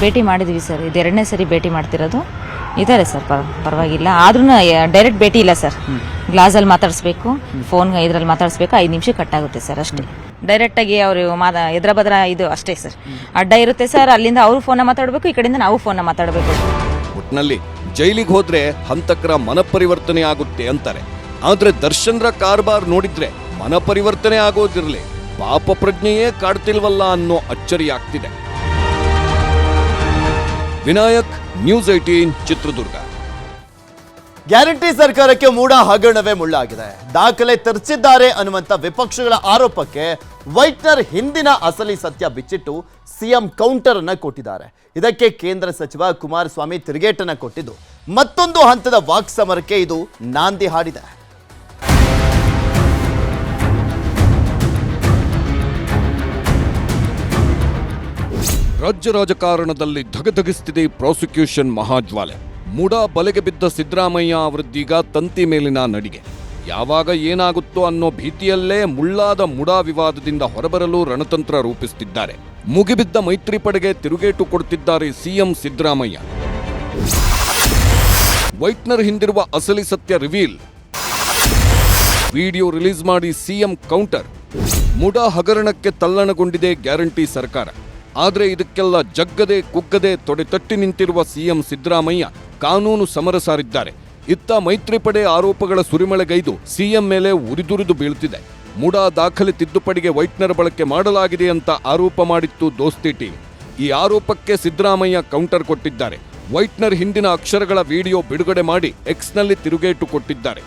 ಭೇಟಿ ಮಾಡಿದ್ವಿ ಸರ್. ಇದು ಎರಡನೇ ಸರಿ ಭೇಟಿ ಮಾಡ್ತಿರೋದು. ಇದ್ದಾರೆ ಸರ್ ಪರವಾಗಿಲ್ಲ. ಆದ್ರೂ ಡೈರೆಕ್ಟ್ ಭೇಟಿ ಇಲ್ಲ ಸರ್. ಗ್ಲಾಸಲ್ಲಿ ಮಾತಾಡಿಸ್ಬೇಕು ಫೋನ್ ಇದ್ರಲ್ಲಿ ಮಾತಾಡಿಸ್ಬೇಕು, ಐದು ನಿಮಿಷ ಕಟ್ ಆಗುತ್ತೆ ಸರ್ ಅಷ್ಟೇ. ಡೈರೆಕ್ಟ್ ಆಗಿ ಅವರು ಮಾದ ಎದ್ರ ಬದ್ರ ಇದು ಅಷ್ಟೇ ಸರ್ ಅಡ್ಡ ಇರುತ್ತೆ ಸರ್ ಅಲ್ಲಿಂದ ಅವರು ಫೋನ್ ಮಾತಾಡಬೇಕು, ಈ ಕಡೆಯಿಂದ ನಾವು ಫೋನ್ ಮಾತಾಡಬೇಕು. ಒಟ್ಟಿನಲ್ಲಿ ಜೈಲಿಗೆ ಹೋದ್ರೆ ಹಂತಕರ ಮನಪರಿವರ್ತನೆ ಆಗುತ್ತೆ ಅಂತಾರೆ. ಆದ್ರೆ ದರ್ಶನ್ರ ಕಾರ್ಬಾರ್ ನೋಡಿದ್ರೆ ಮನಪರಿವರ್ತನೆ ಆಗೋದಿರಲಿ. ಪಾಪ ಪ್ರಜ್ಞೆಯೇ ಕಾಡ್ತಿಲ್ವಲ್ಲ ಅನ್ನೋ ಅಚ್ಚರಿ ಆಗ್ತಿದೆ. Vinayak news eighteen Chitradurga. Guarantee ಸರ್ಕಾರಕ್ಕೆ ಮೂಡ ಹಗರಣವೇ ಮುಳ್ಳಾಗಿದೆ. ದಾಖಲೆ ತರಿಸಿದ್ದಾರೆ ಅನ್ನುವಂಥ ವಿಪಕ್ಷಗಳ ಆರೋಪಕ್ಕೆ ವೈಟ್ನರ್ ಹಿಂದಿನ ಅಸಲಿ ಸತ್ಯ ಬಿಚ್ಚಿಟ್ಟು ಸಿಎಂ ಕೌಂಟರ್ ಅನ್ನ ಕೊಟ್ಟಿದ್ದಾರೆ. ಇದಕ್ಕೆ ಕೇಂದ್ರ ಸಚಿವ ಕುಮಾರಸ್ವಾಮಿ ತಿರುಗೇಟನ್ನ ಕೊಟ್ಟಿದ್ದು. ಮತ್ತೊಂದು ಹಂತದ ವಾಕ್ಸಮರಕ್ಕೆ ಇದು ನಾಂದಿ ಹಾಡಿದೆ. ರಾಜ್ಯ ರಾಜಕಾರಣದಲ್ಲಿ ಧಗಧಗಿಸ್ತಿದೆ ಪ್ರಾಸಿಕ್ಯೂಷನ್ ಮಹಾಜ್ವಾಲೆ. ಮುಡಾ ಬಲೆಗೆ ಬಿದ್ದ ಸಿದ್ದರಾಮಯ್ಯ ಅವರದ್ದೀಗ ತಂತಿ ಮೇಲಿನ ನಡಿಗೆ. ಯಾವಾಗ ಏನಾಗುತ್ತೋ ಅನ್ನೋ ಭೀತಿಯಲ್ಲೇ ಮುಳ್ಳಾದ ಮುಡಾ ವಿವಾದದಿಂದ ಹೊರಬರಲು ರಣತಂತ್ರ ರೂಪಿಸುತ್ತಿದ್ದಾರೆ ಮುಗಿಬಿದ್ದ ಮೈತ್ರಿ ಪಡೆಗೆ ತಿರುಗೇಟು ಕೊಡುತ್ತಿದ್ದಾರೆ ಸಿಎಂ ಸಿದ್ದರಾಮಯ್ಯ. ವೈಟ್ನರ್ ಹಿಂದಿರುವ ಅಸಲಿ ಸತ್ಯ ರಿವೀಲ್. ವಿಡಿಯೋ ರಿಲೀಸ್ ಮಾಡಿ ಸಿಎಂ ಕೌಂಟರ್. ಮುಡಾ ಹಗರಣಕ್ಕೆ ತಲ್ಲಣಗೊಂಡಿದೆ ಗ್ಯಾರಂಟಿ ಸರ್ಕಾರ. ಆದರೆ ಇದಕ್ಕೆಲ್ಲ ಜಗ್ಗದೆ ಕುಗ್ಗದೆ ತೊಡೆತಟ್ಟಿ ನಿಂತಿರುವ ಸಿಎಂ ಸಿದ್ದರಾಮಯ್ಯ ಕಾನೂನು ಸಮರ ಸಾರಿದ್ದಾರೆ. ಇತ್ತ ಮೈತ್ರಿ ಪಡೆ ಆರೋಪಗಳ ಸುರಿಮಳೆಗೈದು ಸಿಎಂ ಮೇಲೆ ಉರಿದುರಿದು ಬೀಳುತ್ತಿದೆ. ಮುಡಾ ದಾಖಲೆ ತಿದ್ದುಪಡಿಗೆ ವೈಟ್ನರ್ ಬಳಕೆ ಮಾಡಲಾಗಿದೆ ಅಂತ ಆರೋಪ ಮಾಡಿತ್ತು ದೋಸ್ತಿ ಟೀಮ್. ಈ ಆರೋಪಕ್ಕೆ ಸಿದ್ದರಾಮಯ್ಯ ಕೌಂಟರ್ ಕೊಟ್ಟಿದ್ದಾರೆ. ವೈಟ್ನರ್ ಹಿಂದಿನ ಅಕ್ಷರಗಳ ವಿಡಿಯೋ ಬಿಡುಗಡೆ ಮಾಡಿ ಎಕ್ಸ್ನಲ್ಲಿ ತಿರುಗೇಟು ಕೊಟ್ಟಿದ್ದಾರೆ.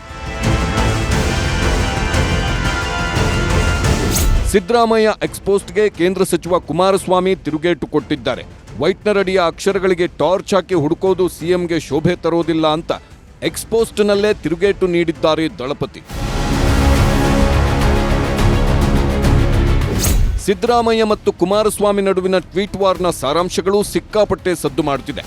ಸಿದ್ದರಾಮಯ್ಯ ಎಕ್ಸ್ಪೋಸ್ಟ್ಗೆ ಕೇಂದ್ರ ಸಚಿವ ಕುಮಾರಸ್ವಾಮಿ ತಿರುಗೇಟು ಕೊಟ್ಟಿದ್ದಾರೆ. ವೈಟ್ನರಡಿಯ ಅಕ್ಷರಗಳಿಗೆ ಟಾರ್ಚ್ ಹಾಕಿ ಹುಡುಕೋದು ಸಿಎಂಗೆ ಶೋಭೆ ತರೋದಿಲ್ಲ ಅಂತ ಎಕ್ಸ್ಪೋಸ್ಟ್ನಲ್ಲೇ ತಿರುಗೇಟು ನೀಡಿದ್ದಾರೆ ದಳಪತಿ. ಸಿದ್ದರಾಮಯ್ಯ ಮತ್ತು ಕುಮಾರಸ್ವಾಮಿ ನಡುವಿನ ಟ್ವೀಟ್ ವಾರ್ನ ಸಾರಾಂಶಗಳು ಸಿಕ್ಕಾಪಟ್ಟೆ ಸದ್ದು ಮಾಡುತ್ತಿದೆ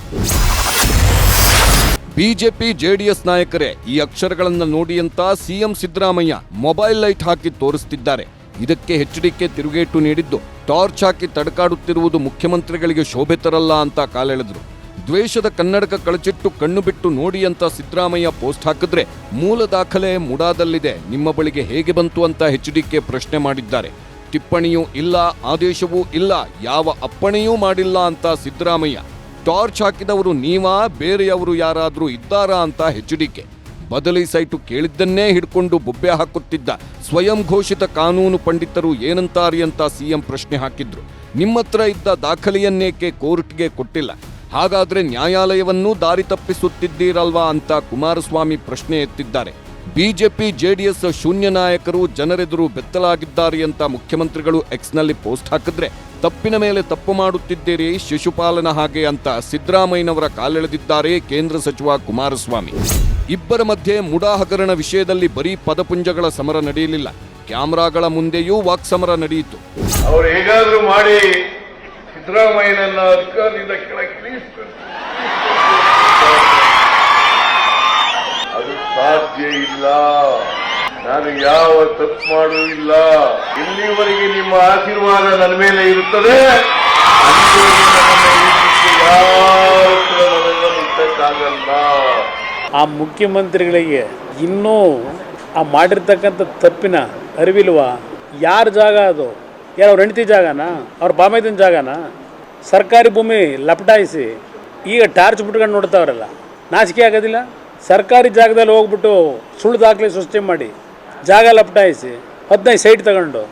ಬಿಜೆಪಿ, ಜೆಡಿಎಸ್ ನಾಯಕರೇ ಈ ಅಕ್ಷರಗಳನ್ನು ನೋಡಿ ಅಂತ ಸಿಎಂ ಸಿದ್ದರಾಮಯ್ಯ ಮೊಬೈಲ್ ಲೈಟ್ ಹಾಕಿ ತೋರಿಸ್ತಿದ್ದಾರೆ. ಇದಕ್ಕೆ ಎಚ್ಡಿಕೆ ತಿರುಗೇಟು ನೀಡಿದ್ದು, ಟಾರ್ಚ್ ಹಾಕಿ ತಡಕಾಡುತ್ತಿರುವುದು ಮುಖ್ಯಮಂತ್ರಿಗಳಿಗೆ ಶೋಭೆ ತರಲ್ಲ ಅಂತ ಕಾಲೆಳೆದರು. ದ್ವೇಷದ ಕನ್ನಡಕ ಕಳಚಿಟ್ಟು ಕಣ್ಣು ಬಿಟ್ಟು ನೋಡಿ ಅಂತ ಸಿದ್ದರಾಮಯ್ಯ ಪೋಸ್ಟ್ ಹಾಕಿದ್ರೆ ಮೂಲ ದಾಖಲೆ ಮುಡಾದಲ್ಲಿದೆ. ನಿಮ್ಮ ಬಳಿಗೆ ಹೇಗೆ ಬಂತು ಅಂತ ಎಚ್ಡಿಕೆ ಪ್ರಶ್ನೆ ಮಾಡಿದ್ದಾರೆ. ಟಿಪ್ಪಣಿಯೂ ಇಲ್ಲ, ಆದೇಶವೂ ಇಲ್ಲ, ಯಾವ ಅಪ್ಪಣೆಯೂ ಮಾಡಿಲ್ಲ ಅಂತ ಸಿದ್ದರಾಮಯ್ಯ. ಟಾರ್ಚ್ ಹಾಕಿದವರು ನೀವಾ, ಬೇರೆಯವರು ಯಾರಾದರೂ ಇದ್ದಾರಾ ಅಂತ ಹೆಚ್ಡಿಕೆ ಸೈಟು ಕೇಳಿದ್ದನ್ನೇ ಹಿಡ್ಕೊಂಡು ಬೊಬ್ಬೆ ಹಾಕುತ್ತಿದ್ದ ಸ್ವಯಂ ಘೋಷಿತ ಕಾನೂನು ಪಂಡಿತರು ಏನಂತಾರಿ ಅಂತ ಸಿಎಂ ಪ್ರಶ್ನೆ ಹಾಕಿದ್ರು. ನಿಮ್ಮತ್ರ ಇದ್ದ ದಾಖಲೆಯನ್ನೇಕೆ ಕೋರ್ಟ್ಗೆ ಕೊಟ್ಟಿಲ್ಲ? ಹಾಗಾದ್ರೆ ನ್ಯಾಯಾಲಯವನ್ನೂ ದಾರಿ ತಪ್ಪಿಸುತ್ತಿದ್ದೀರಲ್ವಾ ಅಂತ ಕುಮಾರಸ್ವಾಮಿ ಪ್ರಶ್ನೆ ಎತ್ತಿದ್ದಾರೆ. ಬಿಜೆಪಿ, ಜೆಡಿಎಸ್ ಶೂನ್ಯ ನಾಯಕರು ಜನರೆದುರು ಬೆತ್ತಲಾಗಿದ್ದಾರೆ ಅಂತ ಮುಖ್ಯಮಂತ್ರಿಗಳು ಎಕ್ಸ್ನಲ್ಲಿ ಪೋಸ್ಟ್ ಹಾಕಿದ್ರೆ ತಪ್ಪಿನ ಮೇಲೆ ತಪ್ಪು ಮಾಡುತ್ತಿದ್ದೀರಿ ಶಿಶುಪಾಲನ ಹಾಗೆ ಅಂತ ಸಿದ್ದರಾಮಯ್ಯನವರ ಕಾಲೆಳೆದಿದ್ದಾರೆ ಕೇಂದ್ರ ಸಚಿವ ಕುಮಾರಸ್ವಾಮಿ. ಇಬ್ಬರ ಮಧ್ಯೆ ಮುಡಾ ಹಗರಣ ವಿಷಯದಲ್ಲಿ ಬರೀ ಪದಪುಂಜಗಳ ಸಮರ ನಡೆಯಲಿಲ್ಲ. ಕ್ಯಾಮ್ರಾಗಳ ಮುಂದೆಯೂ ವಾಕ್ಸಮರ ನಡೆಯಿತು. ಅವ್ರು ಹೇಗಾದ್ರೂ ಮಾಡಿ ಸಿದ್ದರಾಮಯ್ಯನನ್ನ ಅಧಿಕಾರದಿಂದ ಅದು ಸಾಧ್ಯ ಇಲ್ಲ. ನಾನು ಯಾವ ತಪ್ಪು ಮಾಡುವುದಿಲ್ಲ ಇಲ್ಲ. ಇಲ್ಲಿವರೆಗೆ ನಿಮ್ಮ ಆಶೀರ್ವಾದ ನನ್ನ ಮೇಲೆ ಇರುತ್ತದೆ. ಅಲ್ಲಿವರೆಗೆ ಆ ಮುಖ್ಯಮಂತ್ರಿಗಳಿಗೆ ಇನ್ನೂ ಆ ಮಾಡಿರ್ತಕ್ಕಂಥ ತಪ್ಪಿನ ಅರಿವಿಲ್ವಾ? ಯಾರ ಜಾಗ ಅದು? ಯಾರು ಅವ್ರ ಹೆಂಡತಿ ಜಾಗನಾ? ಅವ್ರ ಬಾಮೈದಿನ ಜಾಗನಾ? ಸರ್ಕಾರಿ ಭೂಮಿ ಲಪಟಾಯಿಸಿ ಈಗ ಟಾರ್ಚ್ ಬಿಟ್ಕೊಂಡು ನೋಡ್ತಾವ್ರಲ್ಲ, ನಾಚಿಕೆ ಆಗೋದಿಲ್ಲ? ಸರ್ಕಾರಿ ಜಾಗದಲ್ಲಿ ಹೋಗ್ಬಿಟ್ಟು ಸುಳ್ಳು ದಾಖಲೆ ಸೃಷ್ಟಿ ಮಾಡಿ ಜಾಗ ಲಪಟಾಯಿಸಿ, ಹದಿನೈದು ಸೈಟ್ ತಗೊಂಡು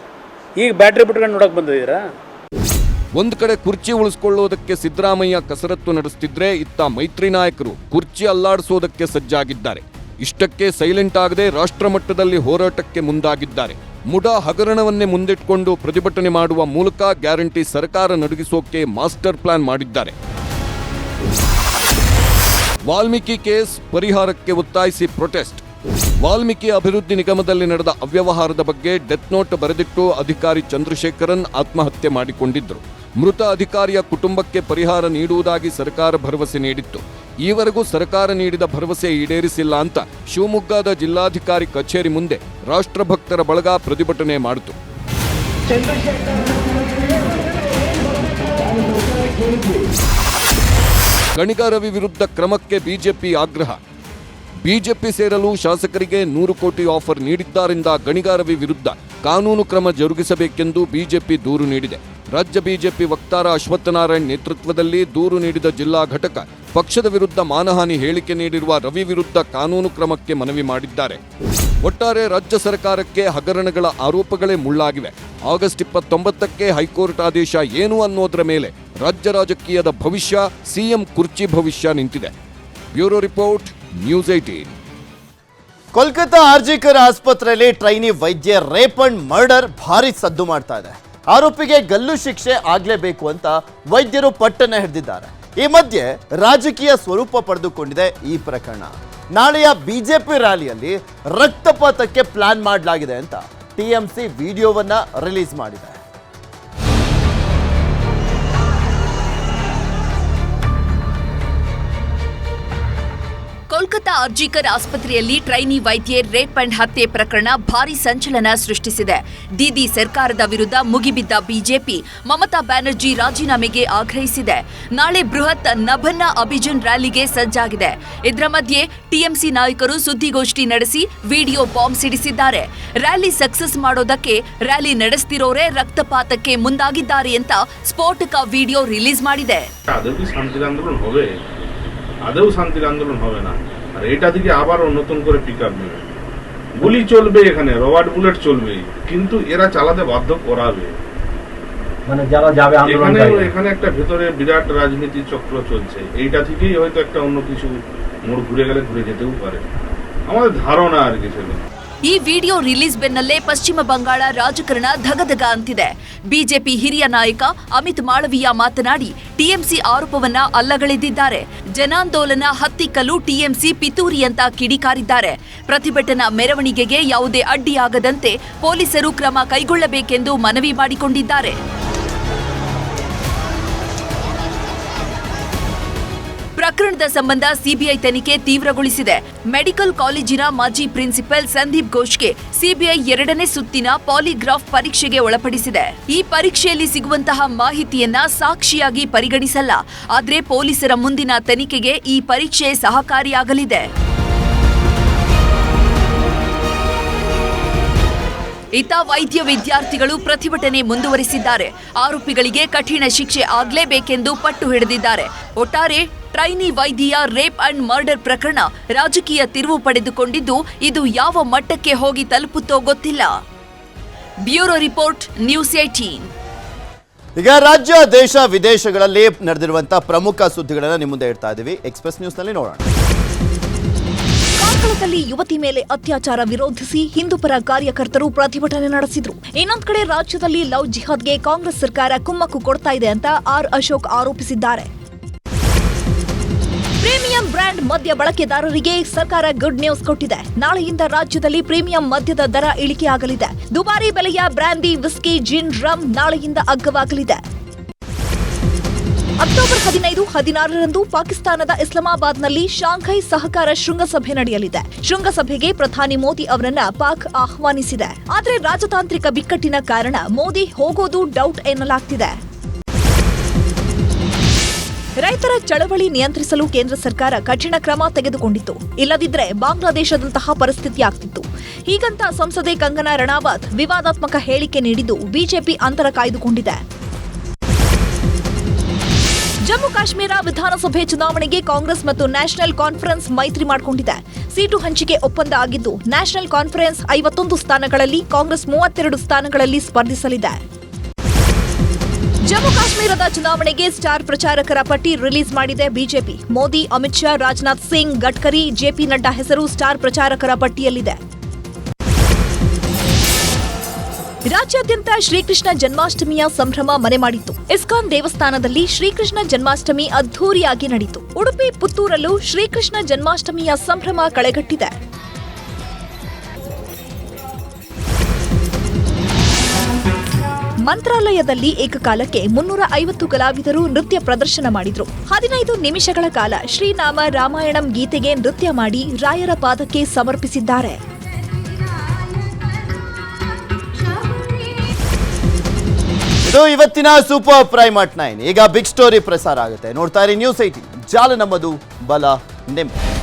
ಈಗ ಬ್ಯಾಟ್ರಿ ಬಿಟ್ಕೊಂಡು ನೋಡೋಕೆ ಬಂದಿದ್ದೀರಾ? ಒಂದ್ ಕಡೆ ಕುರ್ಚಿ ಉಳಿಸ್ಕೊಳ್ಳೋದಕ್ಕೆ ಸಿದ್ದರಾಮಯ್ಯ ಕಸರತ್ತು ನಡೆಸುತ್ತಿದ್ರೆ ಇತ್ತ ಮೈತ್ರಿ ನಾಯಕರು ಕುರ್ಚಿ ಅಲ್ಲಾಡಿಸೋದಕ್ಕೆ ಸಜ್ಜಾಗಿದ್ದಾರೆ. ಇಷ್ಟಕ್ಕೆ ಸೈಲೆಂಟ್ ಆಗದೆ ರಾಷ್ಟ್ರ ಮಟ್ಟದಲ್ಲಿ ಹೋರಾಟಕ್ಕೆ ಮುಂದಾಗಿದ್ದಾರೆ. ಮುಡ ಹಗರಣವನ್ನೇ ಮುಂದಿಟ್ಕೊಂಡು ಪ್ರತಿಭಟನೆ ಮಾಡುವ ಮೂಲಕ ಗ್ಯಾರಂಟಿ ಸರ್ಕಾರ ನಡುಗಿಸೋಕೆ ಮಾಸ್ಟರ್ ಪ್ಲಾನ್ ಮಾಡಿದ್ದಾರೆ. ವಾಲ್ಮೀಕಿ ಕೇಸ್ ಪರಿಹಾರಕ್ಕೆ ಒತ್ತಾಯಿಸಿ ಪ್ರೊಟೆಸ್ಟ್. ವಾಲ್ಮೀಕಿ ಅಭಿವೃದ್ಧಿ ನಿಗಮದಲ್ಲಿ ನಡೆದ ಅವ್ಯವಹಾರದ ಬಗ್ಗೆ ಡೆತ್ ನೋಟ್ ಬರೆದಿಟ್ಟು ಅಧಿಕಾರಿ ಚಂದ್ರಶೇಖರನ್ ಆತ್ಮಹತ್ಯೆ ಮಾಡಿಕೊಂಡಿದ್ದರು ಮೃತ ಅಧಿಕಾರಿಯ ಕುಟುಂಬಕ್ಕೆ ಪರಿಹಾರ ನೀಡುವುದಾಗಿ ಸರ್ಕಾರ ಭರವಸೆ ನೀಡಿತ್ತು. ಈವರೆಗೂ ಸರ್ಕಾರ ನೀಡಿದ ಭರವಸೆ ಈಡೇರಿಸಿಲ್ಲ ಅಂತ ಶಿವಮೊಗ್ಗದ ಜಿಲ್ಲಾಧಿಕಾರಿ ಕಚೇರಿ ಮುಂದೆ ರಾಷ್ಟ್ರಭಕ್ತರ ಬಳಗ ಪ್ರತಿಭಟನೆ ಮಾಡಿತು. ಗಣಿಗಾರವಿ ವಿರುದ್ಧ ಕ್ರಮಕ್ಕೆ ಬಿಜೆಪಿ ಆಗ್ರಹ. ಬಿಜೆಪಿ ಸೇರಲು ಶಾಸಕರಿಗೆ ನೂರು ಕೋಟಿ ಆಫರ್ ನೀಡಿದ್ದರಿಂದ ಗಣಿಗಾರವಿ ವಿರುದ್ಧ ಕಾನೂನು ಕ್ರಮ ಜರುಗಿಸಬೇಕೆಂದು ಬಿಜೆಪಿ ದೂರು ನೀಡಿದೆ. ರಾಜ್ಯ ಬಿಜೆಪಿ ವಕ್ತಾರ ಅಶ್ವತ್ಥನಾರಾಯಣ್ ನೇತೃತ್ವದಲ್ಲಿ ದೂರು ನೀಡಿದ ಜಿಲ್ಲಾ ಘಟಕ ಪಕ್ಷದ ವಿರುದ್ಧ ಮಾನಹಾನಿ ಹೇಳಿಕೆ ನೀಡಿರುವ ರವಿ ವಿರುದ್ಧ ಕಾನೂನು ಕ್ರಮಕ್ಕೆ ಮನವಿ ಮಾಡಿದ್ದಾರೆ. ಒಟ್ಟಾರೆ ರಾಜ್ಯ ಸರ್ಕಾರಕ್ಕೆ ಹಗರಣಗಳ ಆರೋಪಗಳೇ ಮುಳ್ಳಾಗಿವೆ. ಆಗಸ್ಟ್ ಇಪ್ಪತ್ತೊಂಬತ್ತಕ್ಕೆ ಹೈಕೋರ್ಟ್ ಆದೇಶ ಏನು ಅನ್ನೋದರ ಮೇಲೆ ರಾಜ್ಯ ರಾಜಕೀಯದ ಭವಿಷ್ಯ, ಸಿಎಂ ಕುರ್ಚಿ ಭವಿಷ್ಯ ನಿಂತಿದೆ. Bureau report news eighteen Kolkata RG Kar ಆಸ್ಪತ್ರೆಯಲ್ಲಿ ಟ್ರೈನಿ ವೈದ್ಯ ರೇಪ್ ಅಂಡ್ ಮರ್ಡರ್, ಭಾರಿ ಸದ್ದು ಮಾಡ್ತಾ ಇದೆ. ಆರೋಪಿಗೆ ಗಲ್ಲು ಶಿಕ್ಷೆ ಆಗ್ಲೇಬೇಕು ಅಂತ ವೈದ್ಯರು ಪಟ್ಟನ್ನ ಹಿಡಿದಿದ್ದಾರೆ. ಈ ಮಧ್ಯೆ ರಾಜಕೀಯ ಸ್ವರೂಪ ಪಡೆದುಕೊಂಡಿದೆ ಈ ಪ್ರಕರಣ. ನಾಳೆಯ ಬಿಜೆಪಿ ರ್ಯಾಲಿಯಲ್ಲಿ ರಕ್ತಪಾತಕ್ಕೆ ಪ್ಲಾನ್ ಮಾಡಲಾಗಿದೆ ಅಂತ ಟಿಎಂಸಿ ವಿಡಿಯೋವನ್ನ ರಿಲೀಸ್ ಮಾಡಿದೆ. ಕೋಲ್ಕತ್ತಾ ಅರ್ಜಿಕರ್ ಆಸ್ಪತ್ರೆಯಲ್ಲಿ ಟ್ರೈನಿ ವೈದ್ಯೆ ರೇಪ್ ಅಂಡ್ ಹತ್ಯೆ ಪ್ರಕರಣ ಭಾರಿ ಸಂಚಲನ ಸೃಷ್ಟಿಸಿದೆ. ದೀದಿ ಸರ್ಕಾರದ ವಿರುದ್ಧ ಮುಗಿಬಿದ್ದ ಬಿಜೆಪಿ ಮಮತಾ ಬ್ಯಾನರ್ಜಿ ರಾಜೀನಾಮೆಗೆ ಆಗ್ರಹಿಸಿದೆ. ನಾಳೆ ಬೃಹತ್ ನಭನ್ನ ಅಭಿಜನ್ ರ್ಯಾಲಿಗೆ ಸಜ್ಜಾಗಿದೆ. ಇದರ ಮಧ್ಯೆ ಟಿಎಂಸಿ ನಾಯಕರು ಸುದ್ದಿಗೋಷ್ಠಿ ನಡೆಸಿ ವಿಡಿಯೋ ಬಾಂಬ್ ಸಿಡಿಸಿದ್ದಾರೆ. ರ್ಯಾಲಿ ಸಕ್ಸಸ್ ಮಾಡೋದಕ್ಕೆ ರ್ಯಾಲಿ ನಡೆಸ್ತಿರೋರೇ ರಕ್ತಪಾತಕ್ಕೆ ಮುಂದಾಗಿದ್ದಾರೆ ಅಂತ ಸ್ಫೋಟಕ ವಿಡಿಯೋ ರಿಲೀಸ್ ಮಾಡಿದೆ. আদৌ শান্তির আন্দোলন হবে না। আর এটা থেকে আবারও নতুন করে পিক আপ নেবে। গুলি চলবে এখানে রবার্ট বুলেট চলবে কিন্তু এরা চালাতে বাধ্য করাবে। মানে যারা যাবে এখানে এখানে একটা ভেতরে বিরাট রাজনীতি চক্র চলছে। এইটা থেকেই হয়তো একটা অন্য কিছু মোড় ঘুরে গেলে ঘুরে যেতেও পারে। আমাদের ধারণা আর কি সেগুলো। ಈ ವಿಡಿಯೋ ರಿಲೀಸ್ ಬೆನ್ನಲ್ಲೇ ಪಶ್ಚಿಮ ಬಂಗಾಳ ರಾಜಕಾರಣ ಧಗಧಗ ಅಂತಿದೆ. ಬಿಜೆಪಿ ಹಿರಿಯ ನಾಯಕ ಅಮಿತ್ ಮಾಳವೀಯ ಮಾತನಾಡಿ, ಟಿಎಂಸಿ ಆರೋಪವನ್ನ ಅಲ್ಲಗಳೆದಿದ್ದಾರೆ. ಜನಾಂದೋಲನ ಹತ್ತಿಕ್ಕಲು ಟಿಎಂಸಿ ಪಿತೂರಿ ಅಂತ ಕಿಡಿಕಾರಿದ್ದಾರೆ. ಪ್ರತಿಭಟನಾ ಮೆರವಣಿಗೆಗೆ ಯಾವುದೇ ಅಡ್ಡಿಯಾಗದಂತೆ ಪೊಲೀಸರು ಕ್ರಮ ಕೈಗೊಳ್ಳಬೇಕೆಂದು ಮನವಿ ಮಾಡಿಕೊಂಡಿದ್ದಾರೆ. ಪ್ರಕರಣದ ಸಂಬಂಧ ಸಿಬಿಐ ತನಿಖೆ ತೀವ್ರಗೊಳಿಸಿದೆ. ಮೆಡಿಕಲ್ ಕಾಲೇಜಿನ ಮಾಜಿ ಪ್ರಿನ್ಸಿಪಲ್ ಸಂದೀಪ್ ಘೋಷ್ಗೆ ಸಿಬಿಐ ಎರಡನೇ ಸುತ್ತಿನ ಪಾಲಿಗ್ರಾಫ್ ಪರೀಕ್ಷೆಗೆ ಒಳಪಡಿಸಿದೆ. ಈ ಪರೀಕ್ಷೆಯಲ್ಲಿ ಸಿಗುವಂತಹ ಮಾಹಿತಿಯನ್ನ ಸಾಕ್ಷಿಯಾಗಿ ಪರಿಗಣಿಸಲ್ಲ. ಆದರೆ ಪೊಲೀಸರ ಮುಂದಿನ ತನಿಖೆಗೆ ಈ ಪರೀಕ್ಷೆ ಸಹಕಾರಿಯಾಗಲಿದೆ. ಇತ ವೈದ್ಯ ವಿದ್ಯಾರ್ಥಿಗಳು ಪ್ರತಿಭಟನೆ ಮುಂದುವರಿಸಿದ್ದಾರೆ. ಆರೋಪಿಗಳಿಗೆ ಕಠಿಣ ಶಿಕ್ಷೆ ಆಗಲೇಬೇಕೆಂದು ಪಟ್ಟು ಹಿಡಿದಿದ್ದಾರೆ. ಒಟ್ಟಾರೆ ಟ್ರೈನಿ ವೈದ್ಯ ರೇಪ್ ಅಂಡ್ ಮರ್ಡರ್ ಪ್ರಕರಣ ರಾಜಕೀಯ ತಿರುವು ಪಡೆದುಕೊಂಡಿದ್ದು ಇದು ಯಾವ ಮಟ್ಟಕ್ಕೆ ಹೋಗಿ ತಲುಪುತ್ತೋ ಗೊತ್ತಿಲ್ಲ. ಬ್ಯೂರೋ ರಿಪೋರ್ಟ್ ನ್ಯೂಸ್ ಏಟೀನ್ ಈಗ ರಾಜ್ಯ ದೇಶ ವಿದೇಶಗಳಲ್ಲಿ ನಡೆದಿರುವಂತಹ ಪ್ರಮುಖ ಸುದ್ದಿಗಳನ್ನು ನಿಮ್ಮ ಮುಂದೆ ಇಡ್ತಾ ಇದ್ದೀವಿ ಎಕ್ಸ್ಪ್ರೆಸ್ ನ್ಯೂಸ್ನಲ್ಲಿ ನೋಡೋಣ. ಕಾರ್ಕಳದಲ್ಲಿ ಯುವತಿ ಮೇಲೆ ಅತ್ಯಾಚಾರ ವಿರೋಧಿಸಿ ಹಿಂದೂಪರ ಕಾರ್ಯಕರ್ತರು ಪ್ರತಿಭಟನೆ ನಡೆಸಿದ್ರು. ಇನ್ನೊಂದು ಕಡೆ ರಾಜ್ಯದಲ್ಲಿ ಲವ್ ಜಿಹಾದ್ಗೆ ಕಾಂಗ್ರೆಸ್ ಸರ್ಕಾರ ಕುಮ್ಮಕ್ಕು ಕೊಡ್ತಾ ಇದೆ ಅಂತ ಆರ್ ಅಶೋಕ್ ಆರೋಪಿಸಿದ್ದಾರೆ. ಪ್ರೀಮಿಯಂ ಬ್ರ್ಯಾಂಡ್ ಮದ್ಯ ಬಳಕೆದಾರರಿಗೆ ಸರ್ಕಾರ ಗುಡ್ ನ್ಯೂಸ್ ಕೊಟ್ಟಿದೆ. ನಾಳೆಯಿಂದ ರಾಜ್ಯದಲ್ಲಿ ಪ್ರೀಮಿಯಂ ಮದ್ಯದ ದರ ಇಳಿಕೆಯಾಗಲಿದೆ. ದುಬಾರಿ ಬೆಲೆಯ ಬ್ರ್ಯಾಂಡಿ, ವಿಸ್ಕಿ, ಜಿನ್ ರಮ್ ನಾಳೆಯಿಂದ ಅಗ್ಗವಾಗಲಿದೆ. ಅಕ್ಟೋಬರ್ ಹದಿನೈದು, ಹದಿನಾರರಂದು ಪಾಕಿಸ್ತಾನದ ಇಸ್ಲಾಮಾಬಾದ್ನಲ್ಲಿ ಶಾಂಘೈ ಸಹಕಾರ ಶೃಂಗಸಭೆ ನಡೆಯಲಿದೆ. ಶೃಂಗಸಭೆಗೆ ಪ್ರಧಾನಿ ಮೋದಿ ಅವರನ್ನ ಪಾಕ್ ಆಹ್ವಾನಿಸಿದೆ. ಆದರೆ ರಾಜತಾಂತ್ರಿಕ ಬಿಕ್ಕಟ್ಟಿನ ಕಾರಣ ಮೋದಿ ಹೋಗೋದು ಡೌಟ್ ಎನ್ನಲಾಗ್ತಿದೆ. ರೈತರ ಚಳವಳಿ ನಿಯಂತ್ರಿಸಲು ಕೇಂದ್ರ ಸರ್ಕಾರ ಕಠಿಣ ಕ್ರಮ ತೆಗೆದುಕೊಂಡಿತ್ತು. ಇಲ್ಲದಿದ್ದರೆ ಬಾಂಗ್ಲಾದೇಶದಂತಹ ಪರಿಸ್ಥಿತಿ ಆಗ್ತಿತ್ತು. ಹೀಗಂತ ಸಂಸದೆ ಕಂಗನಾ ರಣಾವತ್ ವಿವಾದಾತ್ಮಕ ಹೇಳಿಕೆ ನೀಡಿದ್ದು ಬಿಜೆಪಿ ಅಂತರ ಕಾಯ್ದುಕೊಂಡಿದೆ. ಜಮ್ಮು ಕಾಶ್ಮೀರ ವಿಧಾನಸಭೆ ಚುನಾವಣೆಗೆ ಕಾಂಗ್ರೆಸ್ ಮತ್ತು ನ್ಯಾಷನಲ್ ಕಾನ್ಫರೆನ್ಸ್ ಮೈತ್ರಿ ಮಾಡಿಕೊಂಡಿದೆ. ಸೀಟು ಹಂಚಿಕೆ ಒಪ್ಪಂದ ಆಗಿದ್ದು, ನ್ಯಾಷನಲ್ ಕಾನ್ಫರೆನ್ಸ್ ಐವತ್ತೊಂದು ಸ್ಥಾನಗಳಲ್ಲಿ ಕಾಂಗ್ರೆಸ್ ಮೂವತ್ತೆರಡು ಸ್ಥಾನಗಳಲ್ಲಿ ಸ್ಪರ್ಧಿಸಲಿದೆ. ಜಮ್ಮು ಕಾಶ್ಮೀರದ ಚುನಾವಣೆಗೆ ಸ್ಟಾರ್ ಪ್ರಚಾರಕರ ಪಟ್ಟಿ ರಿಲೀಸ್ ಮಾಡಿದೆ ಬಿಜೆಪಿ. ಮೋದಿ, ಅಮಿತ್ ಶಾ, ರಾಜನಾಥ್ ಸಿಂಗ್, ಗಡ್ಕರಿ, ಜೆಪಿ ನಡ್ಡಾ ಹೆಸರು ಸ್ಟಾರ್ ಪ್ರಚಾರಕರ ಪಟ್ಟಿಯಲ್ಲಿದೆ. ರಾಜ್ಯಾದ್ಯಂತ ಶ್ರೀಕೃಷ್ಣ ಜನ್ಮಾಷ್ಟಮಿಯ ಸಂಭ್ರಮ ಮನೆ ಮಾಡಿತ್ತು. ಇಸ್ಕಾನ್ ದೇವಸ್ಥಾನದಲ್ಲಿ ಶ್ರೀಕೃಷ್ಣ ಜನ್ಮಾಷ್ಟಮಿ ಅದ್ಧೂರಿಯಾಗಿ ನಡೆಯಿತು ಉಡುಪಿ, ಪುತ್ತೂರಲ್ಲೂ ಶ್ರೀಕೃಷ್ಣ ಜನ್ಮಾಷ್ಟಮಿಯ ಸಂಭ್ರಮ ಕಳೆಗಟ್ಟಿದೆ. ಮಂತ್ರಾಲಯದಲ್ಲಿ ಏಕಕಾಲಕ್ಕೆ ಮುನ್ನೂರ ಐವತ್ತು ಕಲಾವಿದರು ನೃತ್ಯ ಪ್ರದರ್ಶನ ಮಾಡಿದ್ರು. ಹದಿನೈದು ನಿಮಿಷಗಳ ಕಾಲ ಶ್ರೀನಾಮ ರಾಮಾಯಣಂ ಗೀತೆಗೆ ನೃತ್ಯ ಮಾಡಿ ರಾಯರ ಪಾದಕ್ಕೆ ಸಮರ್ಪಿಸಿದ್ದಾರೆ. ಇದು ಇವತ್ತಿನ ಸೂಪರ್ ಪ್ರೈಮ್ ಅಟ್ ನೈನ್. ಈಗ ಬಿಗ್ ಸ್ಟೋರಿ ಪ್ರಸಾರ ಆಗುತ್ತೆ. ನೋಡ್ತಾ ಇರಿ ನ್ಯೂಸ್ ಏಟಿ ಜಾಲ ನಮ್ಮದು ಬಲ, ನಿಮ್ಮದು.